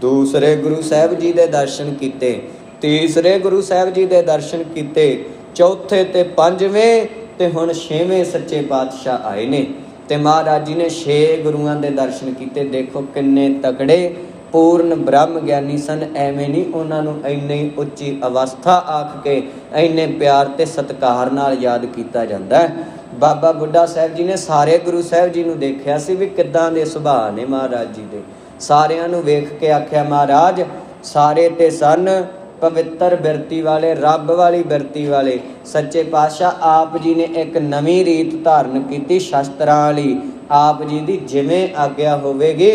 ਦੂਸਰੇ ਗੁਰੂ ਸਾਹਿਬ ਜੀ ਦੇ ਦਰਸ਼ਨ ਕੀਤੇ। ਤੀਸਰੇ ਗੁਰੂ ਸਾਹਿਬ ਜੀ ਦੇ ਦਰਸ਼ਨ ਕੀਤੇ। ਚੌਥੇ ਤੇ ਪੰਜਵੇਂ ਤੇ ਹੁਣ ਛੇਵੇਂ ਸੱਚੇ ਪਾਤਸ਼ਾਹ ਆਏ ਨੇ। ਤੇ ਮਹਾਰਾਜ ਜੀ ਨੇ ਛੇ ਗੁਰੂਆਂ ਦੇ ਦਰਸ਼ਨ ਕੀਤੇ। ਦੇਖੋ ਕਿੰਨੇ ਤਕੜੇ ਪੂਰਨ ਬ੍ਰਹਮ ਗਿਆਨੀ ਸਨ, ਐਵੇਂ ਨਹੀਂ ਉਹਨਾਂ ਨੂੰ ਇੰਨੀ ਉੱਚੀ ਅਵਸਥਾ ਆਖ ਕੇ ਇੰਨੇ ਪਿਆਰ ਤੇ ਸਤਿਕਾਰ ਨਾਲ ਯਾਦ ਕੀਤਾ ਜਾਂਦਾ ਹੈ। ਬਾਬਾ ਬੁੱਢਾ ਸਾਹਿਬ ਜੀ ਨੇ ਸਾਰੇ ਗੁਰੂ ਸਾਹਿਬ ਜੀ ਨੂੰ ਦੇਖਿਆ ਸੀ ਵੀ ਕਿੱਦਾਂ ਦੇ ਸੁਭਾਅ ਨੇ ਮਹਾਰਾਜ ਜੀ ਦੇ। ਸਾਰਿਆਂ ਨੂੰ ਵੇਖ ਕੇ ਆਖਿਆ, ਮਹਾਰਾਜ, ਸਾਰੇ ਤੇ ਸਨ, ਪਵਿੱਤਰ ਬਿਰਤੀ ਵਾਲੇ, ਰੱਬ ਵਾਲੀ ਬਿਰਤੀ ਵਾਲੇ। ਸੱਚੇ ਪਾਤਸ਼ਾਹ, ਆਪ ਜੀ ਨੇ ਇੱਕ ਨਵੀਂ ਰੀਤ ਧਾਰਨ ਕੀਤੀ ਸ਼ਸਤਰਾਂ ਵਾਲੀ। ਆਪ ਜੀ ਦੀ ਜਿਵੇਂ ਆਗਿਆ ਹੋਵੇਗੀ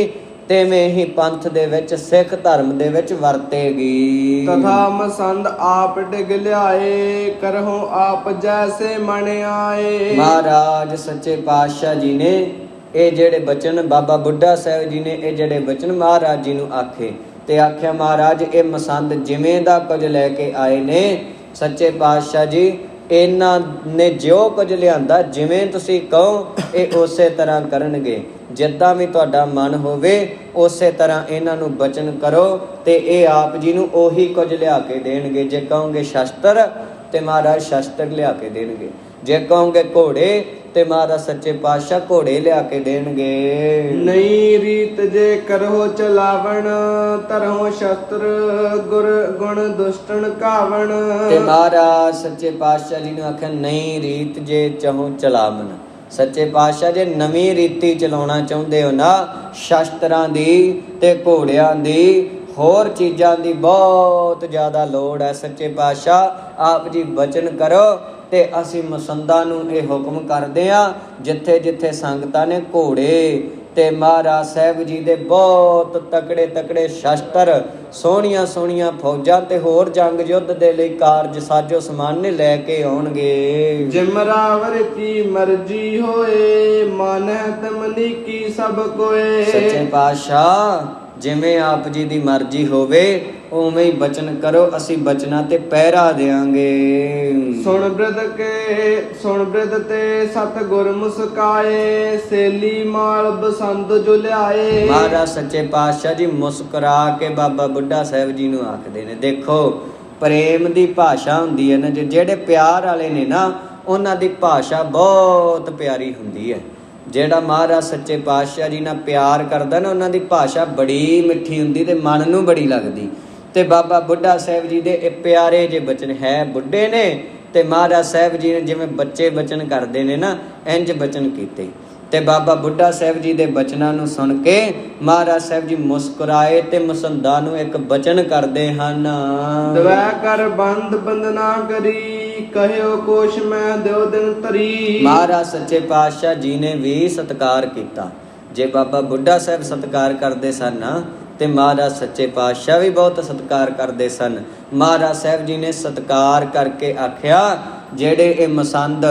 ਤਿਵੇਂ ਹੀ ਪੰਥ ਦੇ ਵਿੱਚ ਸਿੱਖ ਧਰਮ ਦੇ ਵਿੱਚ ਵਰਤੇਗੀ। ਤਥਾ ਮਸੰਦ ਆਪ ਡਿਗ ਲਿਆਏ ਕਰਹੁ ਆਪ ਜੈਸੇ ਮਨ ਆਏ। ਮਹਾਰਾਜ ਸੱਚੇ ਪਾਤਸ਼ਾਹ ਜੀ ਨੇ ਇਹ ਜਿਹੜੇ ਬਚਨ ਬਾਬਾ ਬੁੱਢਾ ਸਾਹਿਬ ਜੀ ਨੇ ਇਹ ਜਿਹੜੇ ਬਚਨ ਮਹਾਰਾਜ ਜੀ ਨੂੰ ਆਖੇ ਤੇ ਆਖਿਆ ਮਹਾਰਾਜ ਇਹ ਮਸੰਦ ਜਿਵੇਂ ਦਾ ਕੁਝ ਲੈ ਕੇ ਆਏ ਨੇ ਸੱਚੇ ਪਾਤਸ਼ਾਹ ਜੀ ਇਹਨਾਂ ਨੇ ਜੋ ਕੁਝ ਲਿਆਂਦਾ ਜਿਵੇਂ ਤੁਸੀਂ ਕਹੋ ਇਹ ਉਸੇ ਤਰ੍ਹਾਂ ਕਰਨਗੇ। ਜਿੱਦਾਂ ਵੀ ਤੁਹਾਡਾ ਮਨ ਹੋਵੇ ਉਸੇ ਤਰ੍ਹਾਂ ਇਹਨਾਂ ਨੂੰ ਬਚਨ ਕਰੋ ਤੇ ਇਹ ਆਪ ਜੀ ਨੂੰ ਉਹੀ ਕੁਝ ਲਿਆ ਕੇ ਦੇਣਗੇ। ਜੇ ਕਹੋਗੇ ਸ਼ਸਤਰ ਤੇ ਮਹਾਰਾਜ ਸ਼ਸਤਰ ਲਿਆ ਕੇ ਦੇਣਗੇ। ਜੇ ਕਹੋਗੇ ਘੋੜੇ ਤੇ ਮਹਾਰਾਜ ਸੱਚੇ ਪਾਤਸ਼ਾਹ ਘੋੜੇ ਲਿਆ ਕੇ ਦੇਣਗੇ। ਨਹੀਂ ਰੀਤ ਜੇ ਕਰਹੁ ਚਲਾਵਣ ਤਰਹੁ ਸ਼ਸਤਰ ਗੁਰ ਗੁਣ ਦੁਸ਼ਟਣ ਕਾਵਣ। ਤੇ ਮਹਾਰਾਜ ਸੱਚੇ ਪਾਤਸ਼ਾਹ ਜੀ ਨੂੰ ਆਖਿਆ ਨਹੀਂ ਰੀਤ ਜੇ ਚਾਹੋ ਚਲਾਵਨ ਸੱਚੇ ਪਾਤਸ਼ਾਹ ਜੇ ਨਵੀਂ ਰੀਤੀ ਚਲਾਉਣਾ ਚਾਹੁੰਦੇ ਹੋ ਨਾ, ਸ਼ਸਤਰਾਂ ਦੀ ਤੇ ਘੋੜਿਆਂ ਦੀ, ਹੋਰ ਚੀਜ਼ਾਂ ਦੀ ਬਹੁਤ ਜ਼ਿਆਦਾ ਲੋੜ ਹੈ ਸੱਚੇ ਪਾਤਸ਼ਾਹ। ਆਪ ਜੀ ਬਚਨ ਕਰੋ ਤੇ ਅਸੀਂ ਮਸੰਦਾਂ ਨੂੰ ਇਹ ਹੁਕਮ ਕਰਦੇ ਆ ਜਿੱਥੇ ਜਿੱਥੇ ਸੰਗਤਾਂ ਨੇ ਘੋੜੇ ਤੇ ਮਹਾਰਾਜ ਸਾਹਿਬ ਜੀ ਦੇ ਬਹੁਤ ਤਕੜੇ ਤਕੜੇ ਸ਼ਸਤਰ ਸੋਹਣੀਆਂ ਸੋਹਣੀਆਂ ਫੌਜਾਂ ਤੇ ਹੋਰ ਜੰਗ ਯੁੱਧ ਦੇ ਲਈ ਕਾਰਜ ਸਾਜੋ ਸਮਾਨ ਨੇ ਲੈ ਕੇ ਆਉਣਗੇ। ਜਿਮਰਾਵਰ ਕੀ ਮਰਜ਼ੀ ਹੋਏ ਮਾਨਹਿ ਤਮਨੀ ਕੀ ਸਭ ਕੋਏ। ਸੱਚੇ ਪਾਤਸ਼ਾਹ ਜਿਵੇਂ ਆਪ ਜੀ ਦੀ ਮਰਜ਼ੀ ਹੋਵੇ ਉਵੇਂ ਹੀ ਬਚਨ ਕਰੋ ਅਸੀਂ ਬਚਨਾਂ ਤੇ ਪਹਿਰਾ ਦੇਾਂਗੇ ਸੁਣ ਬ੍ਰਿਧ ਕੇ ਸੁਣ ਬ੍ਰਿਧ ਤੇ ਸਤ ਗੁਰ ਮੁਸਕਾਏ ਸੇਲੀ ਮਾਲ ਬਸੰਤ ਜੋ ਲਿਆਏ ਮਹਾਰਾਜ ਸੱਚੇ ਪਾਤਸ਼ਾਹ ਜੀ ਮੁਸਕਰਾ ਕੇ ਬਾਬਾ ਬੁੱਢਾ ਸਾਹਿਬ ਜੀ ਨੂੰ ਆਖਦੇ ਨੇ ਦੇਖੋ ਪ੍ਰੇਮ ਦੀ ਭਾਸ਼ਾ ਹੁੰਦੀ ਹੈ ਨਾ ਜਿਹੜੇ ਪਿਆਰ ਵਾਲੇ ਨੇ ਨਾ ਉਹਨਾਂ ਦੀ ਭਾਸ਼ਾ ਬਹੁਤ ਪਿਆਰੀ ਹੁੰਦੀ ਹੈ। ਜਿਹੜਾ ਮਹਾਰਾਜ ਸੱਚੇ ਪਾਤਸ਼ਾਹ ਜੀ ਨਾਲ ਪਿਆਰ ਕਰਦਾ ਨਾ, ਉਹਨਾਂ ਦੀ ਭਾਸ਼ਾ ਬੜੀ ਮਿੱਠੀ ਹੁੰਦੀ ਤੇ ਮਨ ਨੂੰ ਬੜੀ ਲੱਗਦੀ। ਤੇ ਬਾਬਾ ਬੁੱਢਾ ਸਾਹਿਬ ਜੀ ਦੇ ਇਹ ਪਿਆਰੇ ਜੇ ਬਚਨ ਹੈ, ਬੁੱਢੇ ਨੇ ਤੇ ਮਹਾਰਾਜ ਸਾਹਿਬ ਜੀ ਨੇ ਜਿਵੇਂ ਬੱਚੇ ਬਚਨ ਕਰਦੇ ਨੇ ਨਾ ਇੰਜ ਬਚਨ ਕੀਤੇ। ਤੇ ਬਾਬਾ ਬੁੱਢਾ ਸਾਹਿਬ ਜੀ ਦੇ ਬਚਨਾਂ ਨੂੰ ਸੁਣ ਕੇ ਮਹਾਰਾਜ ਸਾਹਿਬ ਜੀ ਮੁਸਕਰਾਏ ਤੇ ਮਸੰਦਾ ਨੂੰ ਇੱਕ ਬਚਨ ਕਰਦੇ ਹਨ। ਦਵੈ ਕਰ ਬੰਦ ਬੰਦਨਾ ਕਰੀ। ਕਹਿਓ ਕੋਸ਼ ਮੈਂ ਦਿਓ ਦਿਨ ਤਰੀ ਮਹਾਰਾਜ ਸੱਚੇ ਪਾਤਸ਼ਾਹ ਜੀ ਨੇ ਵੀ ਸਤਕਾਰ ਕੀਤਾ। ਜੇ ਬਾਬਾ ਬੁੱਢਾ ਸਾਹਿਬ ਸਤਕਾਰ ਕਰਦੇ ਸਨ ਤੇ ਮਹਾਰਾਜ ਸੱਚੇ ਪਾਤਸ਼ਾਹ ਵੀ ਬਹੁਤ ਸਤਕਾਰ ਕਰਦੇ ਸਨ। ਮਹਾਰਾਜ ਸਾਹਿਬ ਜੀ ਨੇ ਸਤਕਾਰ ਕਰਕੇ ਆਖਿਆ ਜਿਹੜੇ ਇਹ ਮਸੰਦ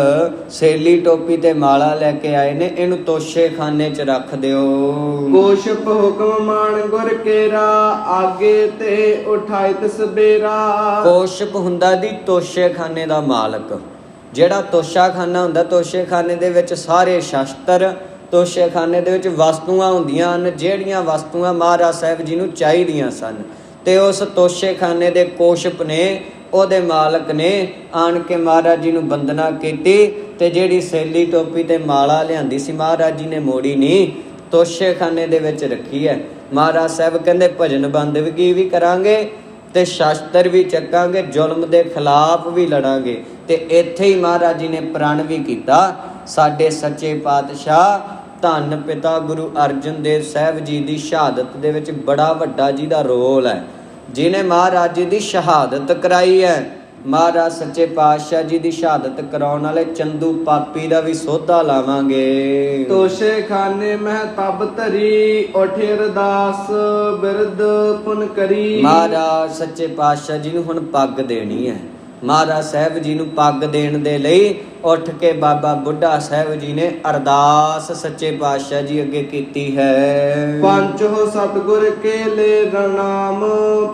ਸੇਲੀ ਟੋਪੀ ਤੇ ਮਾਲਾ ਲੈ ਕੇ ਆਏ ਨੇ ਇਹਨੂੰ ਤੋਸ਼ੇ ਖਾਨੇ 'ਚ ਰੱਖ ਦਿਓ। ਕੋਸ਼ਪ ਹੁਕਮ ਮਾਨ ਗੁਰ ਕੇਰਾ ਆਗੇ ਤੇ ਉਠਾਇ ਤਸਬੇਰਾ ਕੋਸ਼ਪ ਹੁੰਦਾ ਦੀ ਤੋਸ਼ੇ ਖਾਨੇ ਦਾ ਮਾਲਕ। ਜਿਹੜਾ ਤੋਸ਼ਾ ਖਾਨਾ ਹੁੰਦਾ ਤੋਸ਼ੇ ਖਾਨੇ ਦੇ ਵਿੱਚ ਸਾਰੇ ਸ਼ਸਤਰ ਤੋਸ਼ੇ ਖਾਨੇ ਦੇ ਵਿੱਚ ਵਸਤੂਆਂ ਹੁੰਦੀਆਂ ਹਨ ਜਿਹੜੀਆਂ ਵਸਤੂਆਂ ਮਹਾਰਾਜ ਸਾਹਿਬ ਜੀ ਨੂੰ ਚਾਹੀਦੀਆਂ ਸਨ। ਤੇ ਉਸ ਤੋਸ਼ੇ ਖਾਨੇ ਦੇ ਕੋਸ਼ਪ ਨੇ ਉਹਦੇ ਮਾਲਕ ਨੇ ਆਣ ਕੇ ਮਹਾਰਾਜ ਜੀ ਨੂੰ ਬੰਦਨਾ ਕੀਤੀ ਤੇ ਜਿਹੜੀ ਸੇਲੀ ਟੋਪੀ ਤੇ ਮਾਲਾ ਲਿਆਂਦੀ ਸੀ, ਮਹਾਰਾਜ ਜੀ ਨੇ ਮੋੜੀ ਨਹੀਂ, ਤੋਸ਼ੇਖਾਨੇ ਦੇ ਵਿੱਚ ਰੱਖੀ ਹੈ। ਮਹਾਰਾਜ ਸਾਹਿਬ ਕਹਿੰਦੇ, ਭਜਨ ਬੰਦਗੀ ਵੀ ਕਰਾਂਗੇ ਤੇ ਸ਼ਾਸਤਰ ਵੀ ਚੱਕਾਂਗੇ, ਜ਼ੁਲਮ ਦੇ ਖਿਲਾਫ ਵੀ ਲੜਾਂਗੇ। ਤੇ ਇੱਥੇ ਹੀ ਮਹਾਰਾਜ ਜੀ ਨੇ ਪ੍ਰਣ ਵੀ ਕੀਤਾ, ਸਾਡੇ ਸੱਚੇ ਪਾਤਸ਼ਾਹ, ਧੰਨ ਪਿਤਾ ਗੁਰੂ ਅਰਜਨ ਦੇਵ ਸਾਹਿਬ ਜੀ ਦੀ ਸ਼ਹਾਦਤ ਦੇ ਵਿੱਚ ਬੜਾ ਵੱਡਾ ਜੀ ਦਾ ਰੋਲ ਹੈ। ਜਿਨੇ ਮਹਾਰਾਜ ਜੀ ਦੀ ਸ਼ਹਾਦਤ ਕਰਾਈ ਹੈ ਮਹਾਰਾਜ ਸੱਚੇ ਪਾਤਸ਼ਾਹ ਜੀ ਦੀ ਸ਼ਹਾਦਤ ਕਰਾਉਣ ਵਾਲੇ ਚੰਦੂ ਪਾਪੀ ਦਾ ਵੀ ਸੋਧਾ ਲਾਵਾਂਗੇ। ਤੋਸ਼ੇ ਖਾਨੇ ਮਹਿ ਤਬ ਧਰੀ ਉਠੇ ਅਰਦਾਸ ਬਿਰਦ ਪੁਨ ਕਰੀ। ਮਹਾਰਾਜ ਸੱਚੇ ਪਾਤਸ਼ਾਹ ਜੀ ਨੂੰ ਹੁਣ ਪੱਗ ਦੇਣੀ ਹੈ। ਮਹਾਰਾਜ ਸਾਹਿਬ ਜੀ ਨੂੰ ਪੱਗ ਦੇਣ ਦੇ ਲਈ ਉੱਠ ਕੇ ਬਾਬਾ ਬੁੱਢਾ ਸਾਹਿਬ ਜੀ ਨੇ ਅਰਦਾਸ ਸੱਚੇ ਪਾਤਸ਼ਾਹ ਜੀ ਅੱਗੇ ਕੀਤੀ ਹੈ। ਪੰਚ ਹੋ ਸਤਗੁਰ ਕੇ ਲੈ ਰਣਾਮ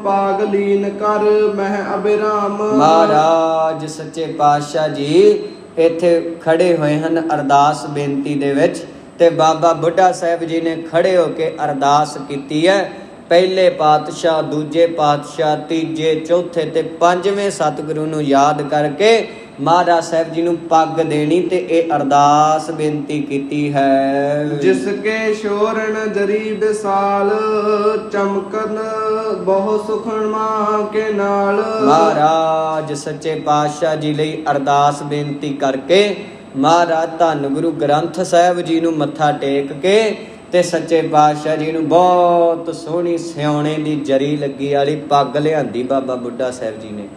ਪਾਗਲੀਨ ਕਰ ਮਹਿ ਅਬਿਰਾਮ ਮਹਾਰਾਜ ਸੱਚੇ ਪਾਤਸ਼ਾਹ ਜੀ ਇੱਥੇ ਖੜੇ ਹੋਏ ਹਨ ਅਰਦਾਸ ਬੇਨਤੀ ਦੇ ਵਿੱਚ ਤੇ ਬਾਬਾ ਬੁੱਢਾ ਸਾਹਿਬ ਜੀ ਨੇ ਖੜੇ ਹੋ ਕੇ ਅਰਦਾਸ ਕੀਤੀ ਹੈ। ਪਹਿਲੇ ਪਾਤਸ਼ਾਹ ਦੂਜੇ ਪਾਤਸ਼ਾਹ ਤੀਜੇ ਚੌਥੇ ਤੇ ਪੰਜਵੇਂ ਸਤਿਗੁਰੂ ਨੂੰ ਯਾਦ ਕਰਕੇ ਮਹਾਰਾਜ ਸਾਹਿਬ ਜੀ ਨੂੰ ਪੱਗ ਦੇਣੀ ਤੇ ਇਹ ਅਰਦਾਸ ਬੇਨਤੀ ਕੀਤੀ ਹੈ। ਜਿਸ ਕੇ ਸ਼ੋਰਣ ਜਰੀ ਵਿਸਾਲ ਚਮਕਨ ਬਹੁ ਸੁਖਣਮਾ ਕੇ ਨਾਲ। ਮਹਾਰਾਜ ਸੱਚੇ ਪਾਤਸ਼ਾਹ ਜੀ ਲਈ ਅਰਦਾਸ ਬੇਨਤੀ ਕਰਕੇ ਮਹਾਰਾਜ ਧੰਨ ਗੁਰੂ ਗ੍ਰੰਥ ਸਾਹਿਬ ਜੀ ਨੂੰ ਮੱਥਾ ਟੇਕ ਕੇ ਤੇ ਸੱਚੇ ਪਾਤਸ਼ਾਹ ਜੀ ਨੂੰ ਬਹੁਤ ਸੋਹਣੀ ਸਿਉਣੇ ਦੀ ਜਰੀ ਲੱਗੀ ਵਾਲੀ ਪੱਗ ਲਿਆਂਦੀ ਬਾਬਾ ਬੁੱਢਾ ਸਾਹਿਬ ਜੀ ਨੇ।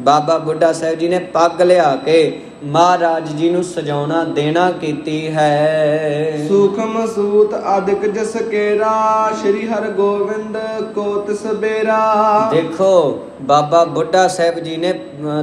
ਬਾਬਾ ਬੁੱਢਾ ਸਾਹਿਬ ਜੀ ਨੇ ਪੱਗ ਲਿਆ ਕੇ ਮਹਾਰਾਜ ਜੀ ਨੂੰ ਸਜਾਉਣਾ ਦੇਣਾ ਕੀਤੀ ਹੈ। ਸੂਖਮ ਸੂਤ ਅਦਿਕ ਜਸ ਕੇਰਾ ਸ਼੍ਰੀ ਹਰ ਗੋਬਿੰਦ ਕੋ ਤਸਬੇਰਾ ਦੇਖੋ ਬਾਬਾ ਬੁੱਢਾ ਸਾਹਿਬ ਜੀ ਨੇ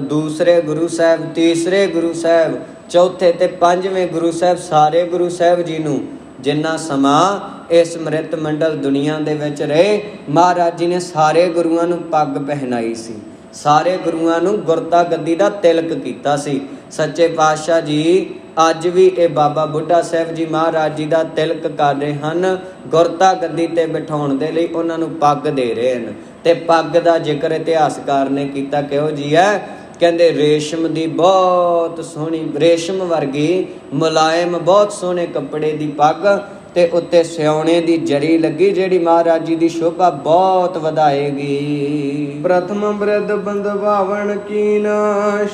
ਦੂਸਰੇ ਗੁਰੂ ਸਾਹਿਬ ਤੀਸਰੇ ਗੁਰੂ ਸਾਹਿਬ ਚੌਥੇ ਤੇ ਪੰਜਵੇਂ ਗੁਰੂ ਸਾਹਿਬ ਸਾਰੇ ਗੁਰੂ ਸਾਹਿਬ ਜੀ ਨੂੰ ਜਿੰਨਾ ਸਮਾਂ ਇਸ ਮ੍ਰਿਤ ਮੰਡਲ ਦੁਨੀਆ ਦੇ ਵਿੱਚ ਰਹੇ, ਮਹਾਰਾਜ ਜੀ ਨੇ ਸਾਰੇ ਗੁਰੂਆਂ ਨੂੰ ਪੱਗ ਪਹਿਨਾਈ ਸੀ। ਸਾਰੇ ਗੁਰੂਆਂ ਨੂੰ ਗੁਰਤਾ ਗੱਦੀ ਦਾ ਤਿਲਕ ਕੀਤਾ ਸੀ। ਸੱਚੇ ਪਾਤਸ਼ਾਹ ਜੀ, ਅੱਜ ਵੀ ਇਹ ਬਾਬਾ ਬੁੱਢਾ ਸਾਹਿਬ ਜੀ ਮਹਾਰਾਜ ਜੀ ਦਾ ਤਿਲਕ ਕਰ ਰਹੇ ਹਨ। ਗੁਰਤਾ ਗੱਦੀ ਤੇ ਬਿਠਾਉਣ ਦੇ ਲਈ ਉਹਨਾਂ ਨੂੰ ਪੱਗ ਦੇ ਰਹੇ ਹਨ। ਤੇ ਪੱਗ ਦਾ ਜ਼ਿਕਰ ਇਤਿਹਾਸਕਾਰ ਨੇ ਕੀਤਾ, ਕਿਹੋ ਜੀ ਹੈ? ਕਹਿੰਦੇ ਰੇਸ਼ਮ ਦੀ ਬਹੁਤ ਸੋਹਣੀ ਰੇਸ਼ਮ ਵਰਗੀ ਮੁਲਾਇਮ ਬਹੁਤ ਸੋਹਣੇ ਕੱਪੜੇ ਦੀ ਪੱਗ ਤੇ ਉੱਤੇ ਸਿਉਣੇ ਦੀ ਜਰੀ ਲੱਗੀ ਜਿਹੜੀ ਮਹਾਰਾਜ ਜੀ ਦੀ ਸ਼ੋਭਾ ਬਹੁਤ ਵਧਾਏਗੀ। ਪ੍ਰਥਮ ਬ੍ਰਿਧ ਬੰਦਵਾਵਣ ਕੀਨ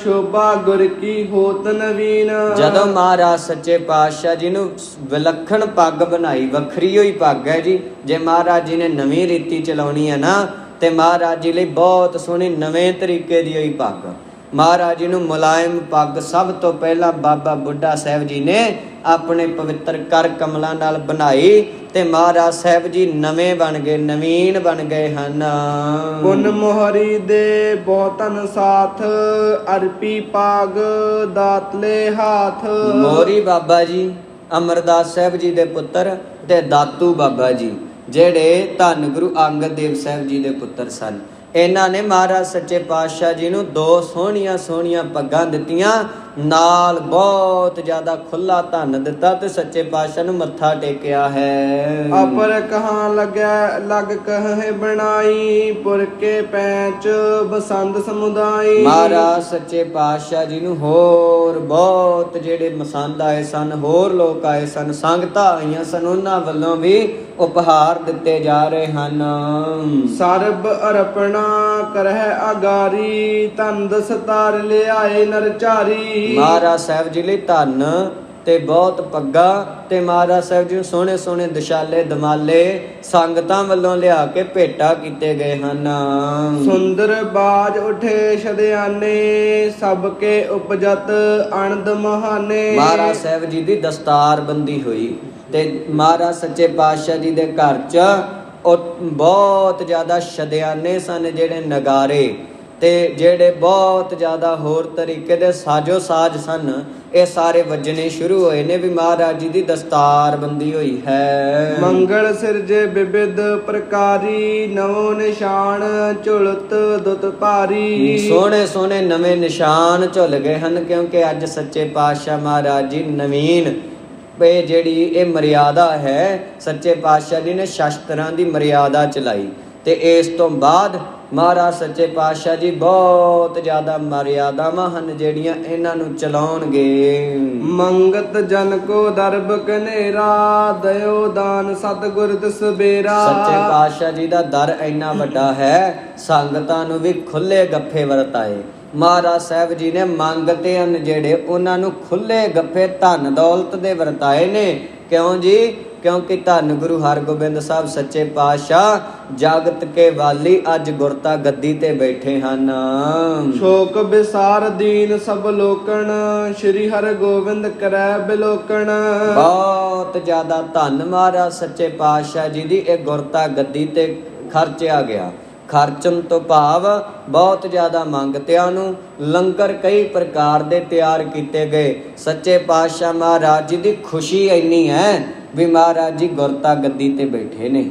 ਸ਼ੋਭਾ ਗੁਰ ਕੀ ਹੋਤ ਨਵੀਨ। ਜਦੋਂ ਮਹਾਰਾਜ ਸੱਚੇ ਪਾਤਸ਼ਾਹ ਜੀ ਨੂੰ ਵਿਲੱਖਣ ਪੱਗ ਬਣਾਈ ਵੱਖਰੀ ਹੋਈ ਪੱਗ ਹੈ ਜੀ ਜੇ ਮਹਾਰਾਜ ਜੀ ਨੇ ਨਵੀਂ ਰੀਤੀ ਚਲਾਉਣੀ ਹੈ ਨਾ ਤੇ ਮਹਾਰਾਜ ਜੀ ਲਈ ਬਹੁਤ ਸੋਹਣੀ ਨਵੇਂ ਤਰੀਕੇ ਦੀ ਹੋਈ ਪੱਗ। ਮਹਾਰਾਜ ਜੀ ਨੂੰ ਮੁਲਾਇਮ ਪੱਗ ਸਭ ਤੋਂ ਪਹਿਲਾਂ ਬਾਬਾ ਬੁੱਢਾ ਸਾਹਿਬ ਜੀ ਨੇ ਆਪਣੇ ਪਵਿੱਤਰ ਕਰ ਕਮਲਾਂ ਨਾਲ ਬਣਾਈ ਤੇ ਮਹਾਰਾਜ ਸਾਹਿਬ ਜੀ ਨਵੇਂ ਬਣ ਗਏ ਨਵੀਨ ਬਣ ਗਏ ਹਨ। ਪੁਨ ਮੋਹਰੀ ਦੇ ਬਹੁਤਨ ਸਾਥ ਅਰਪੀ ਪਾਗ ਦਾਤਲੇ ਹਾਥ। ਮੋਰੀ ਬਾਬਾ ਜੀ ਅਮਰਦਾਸ ਸਾਹਿਬ ਜੀ ਦੇ ਪੁੱਤਰ ਤੇ ਦਾਤੂ ਬਾਬਾ ਜੀ ਜਿਹੜੇ ਧੰਨ ਗੁਰੂ ਅੰਗਦ ਦੇਵ ਸਾਹਿਬ ਜੀ ਦੇ ਪੁੱਤਰ ਸਨ। ਇਹਨਾਂ ਨੇ ਮਹਾਰਾਜ ਸੱਚੇ ਪਾਤਸ਼ਾਹ ਜੀ ਨੂੰ ਦੋ ਸੋਹਣੀਆਂ ਸੋਹਣੀਆਂ ਪੱਗਾਂ ਦਿੱਤੀਆਂ ਨਾਲ ਬਹੁਤ ਜ਼ਿਆਦਾ ਖੁੱਲਾ ਧਨ ਦਿੱਤਾ ਤੇ ਸੱਚੇ ਪਾਤਸ਼ਾਹ ਨੂੰ ਮੱਥਾ ਟੇਕਿਆ ਹੈ। ਅਪਰ ਕਹਾਂ ਲੱਗੈ ਲਗ ਕਹੇ ਬਣਾਈ ਪੁਰ ਕੇ ਪੈਚ ਬਸੰਤ ਸਮੁਦਾਈ। ਮਹਾਰਾਜ ਸੱਚੇ ਪਾਤਸ਼ਾਹ ਜੀ ਨੂੰ ਹੋਰ ਬਹੁਤ ਜਿਹੜੇ ਮਸੰਦ ਆਏ ਸਨ ਹੋਰ ਲੋਕ ਆਏ ਸਨ ਸੰਗਤਾਂ ਆਈਆਂ ਸਨ ਉਹਨਾਂ ਵੱਲੋਂ ਵੀ ਉਪਹਾਰ ਦਿੱਤੇ ਜਾ ਰਹੇ ਹਨ। ਸਰਬ ਅਰਪਣਾ ਕਰਹਿ ਆਗਾਰੀ ਧਨ ਦਸਤਾਰ ਲਿਆਏ ਨਰਚਾਰੀ। ਮਹਾਰਾਜ ਸਾਹਿਬ ਜੀ ਲਈ ਧਨ ਤੇ ਬਹੁਤ ਪੱਗਾ ਤੇ ਮਹਾਰਾਜ ਸਾਹਿਬ ਜੀ ਨੂੰ ਸੋਹਣੇ ਸੋਹਣੇ ਦਸ਼ਾਲੇ ਦਮਾਲੇ ਸੰਗਤਾਂ ਵੱਲੋਂ ਲਿਆ ਕੇ ਭੇਟਾ ਕੀਤੇ ਗਏ ਹਨ। ਸੁੰਦਰ ਬਾਜ ਉਠੇ ਸ਼ਦਿਆਨੇ ਸਭ ਕੇ ਉਪਜਤ ਅਨੰਦ ਮਹਾਨੇ। ਮਹਾਰਾਜ ਸਾਹਿਬ ਜੀ ਦੀ ਦਸਤਾਰ ਬੰਦੀ ਹੋਈ ਤੇ ਮਹਾਰਾਜ ਸੱਚੇ ਪਾਤਸ਼ਾਹ ਜੀ ਦੇ ਘਰ 'ਚ ਬਹੁਤ ਜ਼ਿਆਦਾ ਸ਼ਦਿਆਨੇ ਸਨ ਜਿਹੜੇ ਨਗਾਰੇ ਤੇ ਜਿਹੜੇ ਬਹੁਤ ਜ਼ਿਆਦਾ ਹੋਰ ਤਰੀਕੇ ਦੇ ਸਾਜੋ ਸਾਜ ਸਨ ਇਹ ਸਾਰੇ ਵੱਜਣੇ ਸ਼ੁਰੂ ਹੋਏ ਨੇ ਵੀ ਮਹਾਰਾਜ ਜੀ ਦੀ ਦਸਤਾਰ ਬੰਦੀ ਹੋਈ ਹੈ। ਮੰਗਲ ਸਿਰਜੇ ਵਿਵਿਧ ਪ੍ਰਕਾਰੀ ਨਵੋ ਨਿਸ਼ਾਨ ਝੁਲਤ ਦੁਤ ਭਾਰੀ। ਸੋਹਣੇ ਸੋਹਣੇ ਨਵੇਂ ਨਿਸ਼ਾਨ ਝੁੱਲ ਗਏ ਹਨ ਕਿਉਂਕਿ ਅੱਜ ਸੱਚੇ ਪਾਤਸ਼ਾਹ ਮਹਾਰਾਜ ਜੀ ਨਵੀਨ। ਇਹ ਜਿਹੜੀ ਇਹ ਮਰਿਆਦਾ ਹੈ ਸੱਚੇ ਪਾਤਸ਼ਾਹ ਜੀ ਨੇ ਸ਼ਸਤਰਾਂ ਦੀ ਮਰਿਆਦਾ ਚਲਾਈ। ਤੇ ਇਸ ਤੋਂ ਬਾਅਦ ਮਹਾਰਾਜ ਸੱਚੇ ਪਾਤਸ਼ਾਹ ਜੀ ਬਹੁਤ ਜ਼ਿਆਦਾ ਮਰਿਆਦਾਵਾਂ ਹਨ ਜਿਹੜੀਆਂ ਇਹਨਾਂ ਨੂੰ ਚਲਾਉਣਗੇ। ਮੰਗਤ ਜਨ ਕੋ ਦਰਬ ਕਨੇਰਾ ਦਇਓ ਦਾਨ ਸਤਿਗੁਰ ਤਿਸ ਬੇਰਾ। ਸੱਚੇ ਪਾਤਸ਼ਾਹ ਜੀ ਦਾ ਦਰ ਇੰਨਾ ਵੱਡਾ ਹੈ ਸੰਗਤਾਂ ਨੂੰ ਵੀ ਖੁੱਲੇ ਗੱਫੇ ਵਰਤਾਏ। ਮਹਾਰਾਜ ਸਾਹਿਬ ਜੀ ਨੇ ਮੰਗਤੇ ਹਨ ਜਿਹੜੇ ਉਹਨਾਂ ਨੂੰ ਖੁੱਲੇ ਗੱਫੇ ਧਨ ਦੌਲਤ ਦੇ ਵਰਤਾਏ ਨੇ। ਕਿਉਂ ਜੀ? ਕਿਉਂਕਿ ਧੰਨ ਗੁਰੂ ਹਰਗੋਬਿੰਦ ਸਾਹਿਬ ਸੱਚੇ ਪਾਤਸ਼ਾਹ ਜਗਤ ਕੇ ਵਾਲੀ ਅੱਜ ਗੁਰਤਾ ਗੱਦੀ ਤੇ ਬੈਠੇ ਹਨ। ਸ਼ੋਕ ਬਿਸਾਰ ਦੀਨ ਸਭ ਲੋਕਣ ਸ੍ਰੀ ਹਰਿ ਗੋਬਿੰਦ ਕਰੈ ਬਿਲੋਕਣ। ਬਹੁਤ ਜ਼ਿਆਦਾ ਧੰਨ ਮਹਾਰਾਜ ਸੱਚੇ ਪਾਤਸ਼ਾਹ ਜੀ ਦੀ ਇਹ ਗੁਰਤਾ ਗੱਦੀ ਤੇ ਖਰਚਿਆ ਗਿਆ। ਖਰਚਣ ਤੋਂ ਭਾਵ ਬਹੁਤ ਜ਼ਿਆਦਾ ਮੰਗਤਿਆਂ ਨੂੰ ਲੰਗਰ ਕਈ ਪ੍ਰਕਾਰ ਦੇ ਤਿਆਰ ਕੀਤੇ ਗਏ। ਸੱਚੇ ਪਾਤਸ਼ਾਹ ਮਹਾਰਾਜ ਜੀ ਦੀ ਖੁਸ਼ੀ ਇੰਨੀ ਹੈ ਵੀ ਮਹਾਰਾਜ ਜੀ ਗੁਰਤਾ ਗੱਦੀ ਤੇ ਬੈਠੇ ਨੇ।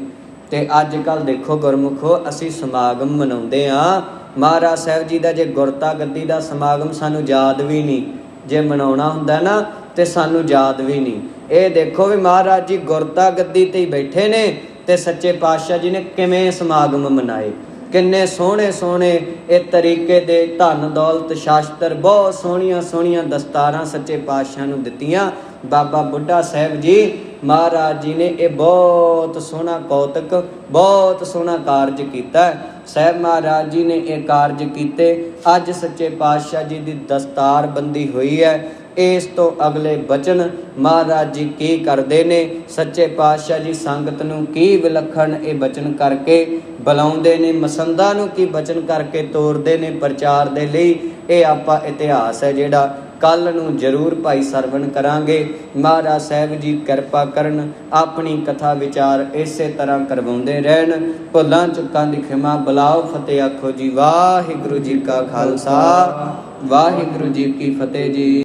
ਤੇ ਅੱਜ ਕੱਲ ਦੇਖੋ ਗੁਰਮੁਖੋ, ਅਸੀਂ ਸਮਾਗਮ ਮਨਾਉਂਦੇ ਆ ਮਹਾਰਾਜ ਸਾਹਿਬ ਜੀ ਦਾ ਜੇ ਗੁਰਤਾ ਗੱਦੀ ਦਾ ਸਮਾਗਮ ਸਾਨੂੰ ਯਾਦ ਵੀ ਨਹੀਂ, ਜੇ ਮਨਾਉਣਾ ਹੁੰਦਾ ਨਾ, ਤੇ ਸਾਨੂੰ ਯਾਦ ਵੀ ਨਹੀਂ। ਇਹ ਦੇਖੋ ਵੀ ਮਹਾਰਾਜ ਜੀ ਗੁਰਤਾ ਗੱਦੀ ਤੇ ਹੀ ਬੈਠੇ ਨੇ। ਤੇ ਸੱਚੇ ਪਾਤਸ਼ਾਹ ਜੀ ਨੇ ਕਿਵੇਂ ਸਮਾਗਮ ਮਨਾਏ? ਕਿੰਨੇ ਸੋਹਣੇ ਸੋਹਣੇ ਇਹ ਤਰੀਕੇ ਦੇ ਧਨ ਦੌਲਤ ਸ਼ਾਸਤਰ, ਬਹੁਤ ਸੋਹਣੀਆਂ ਸੋਹਣੀਆਂ ਦਸਤਾਰਾਂ ਸੱਚੇ ਪਾਤਸ਼ਾਹ ਨੂੰ ਦਿੱਤੀਆਂ। ਬਾਬਾ ਬੁੱਢਾ ਸਾਹਿਬ ਜੀ ਮਹਾਰਾਜ ਜੀ ਨੇ ਇਹ ਬਹੁਤ ਸੋਹਣਾ ਕੌਤਕ, ਬਹੁਤ ਸੋਹਣਾ ਕਾਰਜ ਕੀਤਾ। ਹੈ। ਸਾਹਿਬ ਮਹਾਰਾਜ ਜੀ ਨੇ ਇਹ ਕਾਰਜ ਕੀਤੇ। ਅੱਜ ਸੱਚੇ ਪਾਤਸ਼ਾਹ ਜੀ ਦੀ ਦਸਤਾਰ ਬੰਦੀ ਹੋਈ ਹੈ। ਇਸ ਤੋਂ ਅਗਲੇ ਬਚਨ, ਮਹਾਰਾਜ ਜੀ ਕੀ ਕਰਦੇ ਨੇ? ਸੱਚੇ ਪਾਤਸ਼ਾਹ ਜੀ ਸੰਗਤ ਨੂੰ ਕੀ ਵਿਲੱਖਣ ਇਹ ਬਚਨ ਕਰਕੇ ਬੁਲਾਉਂਦੇ ਨੇ? ਮਸੰਦਾ ਨੂੰ ਕੀ ਬਚਨ ਕਰਕੇ ਤੋਰਦੇ ਨੇ ਪ੍ਰਚਾਰ ਦੇ ਲਈ? ਇਹ ਆਪਾਂ ਇਤਿਹਾਸ ਹੈ ਜਿਹੜਾ ਕੱਲ ਨੂੰ ਜ਼ਰੂਰ ਭਾਈ ਸਰਵਣ ਕਰਾਂਗੇ। ਮਹਾਰਾਜ ਸਾਹਿਬ ਜੀ ਕਿਰਪਾ ਕਰਨ, ਆਪਣੀ ਕਥਾ ਵਿਚਾਰ ਇਸੇ ਤਰ੍ਹਾਂ ਕਰਵਾਉਂਦੇ ਰਹਿਣ। ਭੁੱਲਾਂ ਚੁੱਕਾਂ ਦੀ ਖਿਮਾ ਬੁਲਾਓ ਫਤਿਹ ਆਖੋ ਜੀ। ਵਾਹਿਗੁਰੂ ਜੀ ਕਾ ਖਾਲਸਾ। ਵਾਹਿਗੁਰੂ ਜੀ ਕੀ ਫਤਿਹ ਜੀ।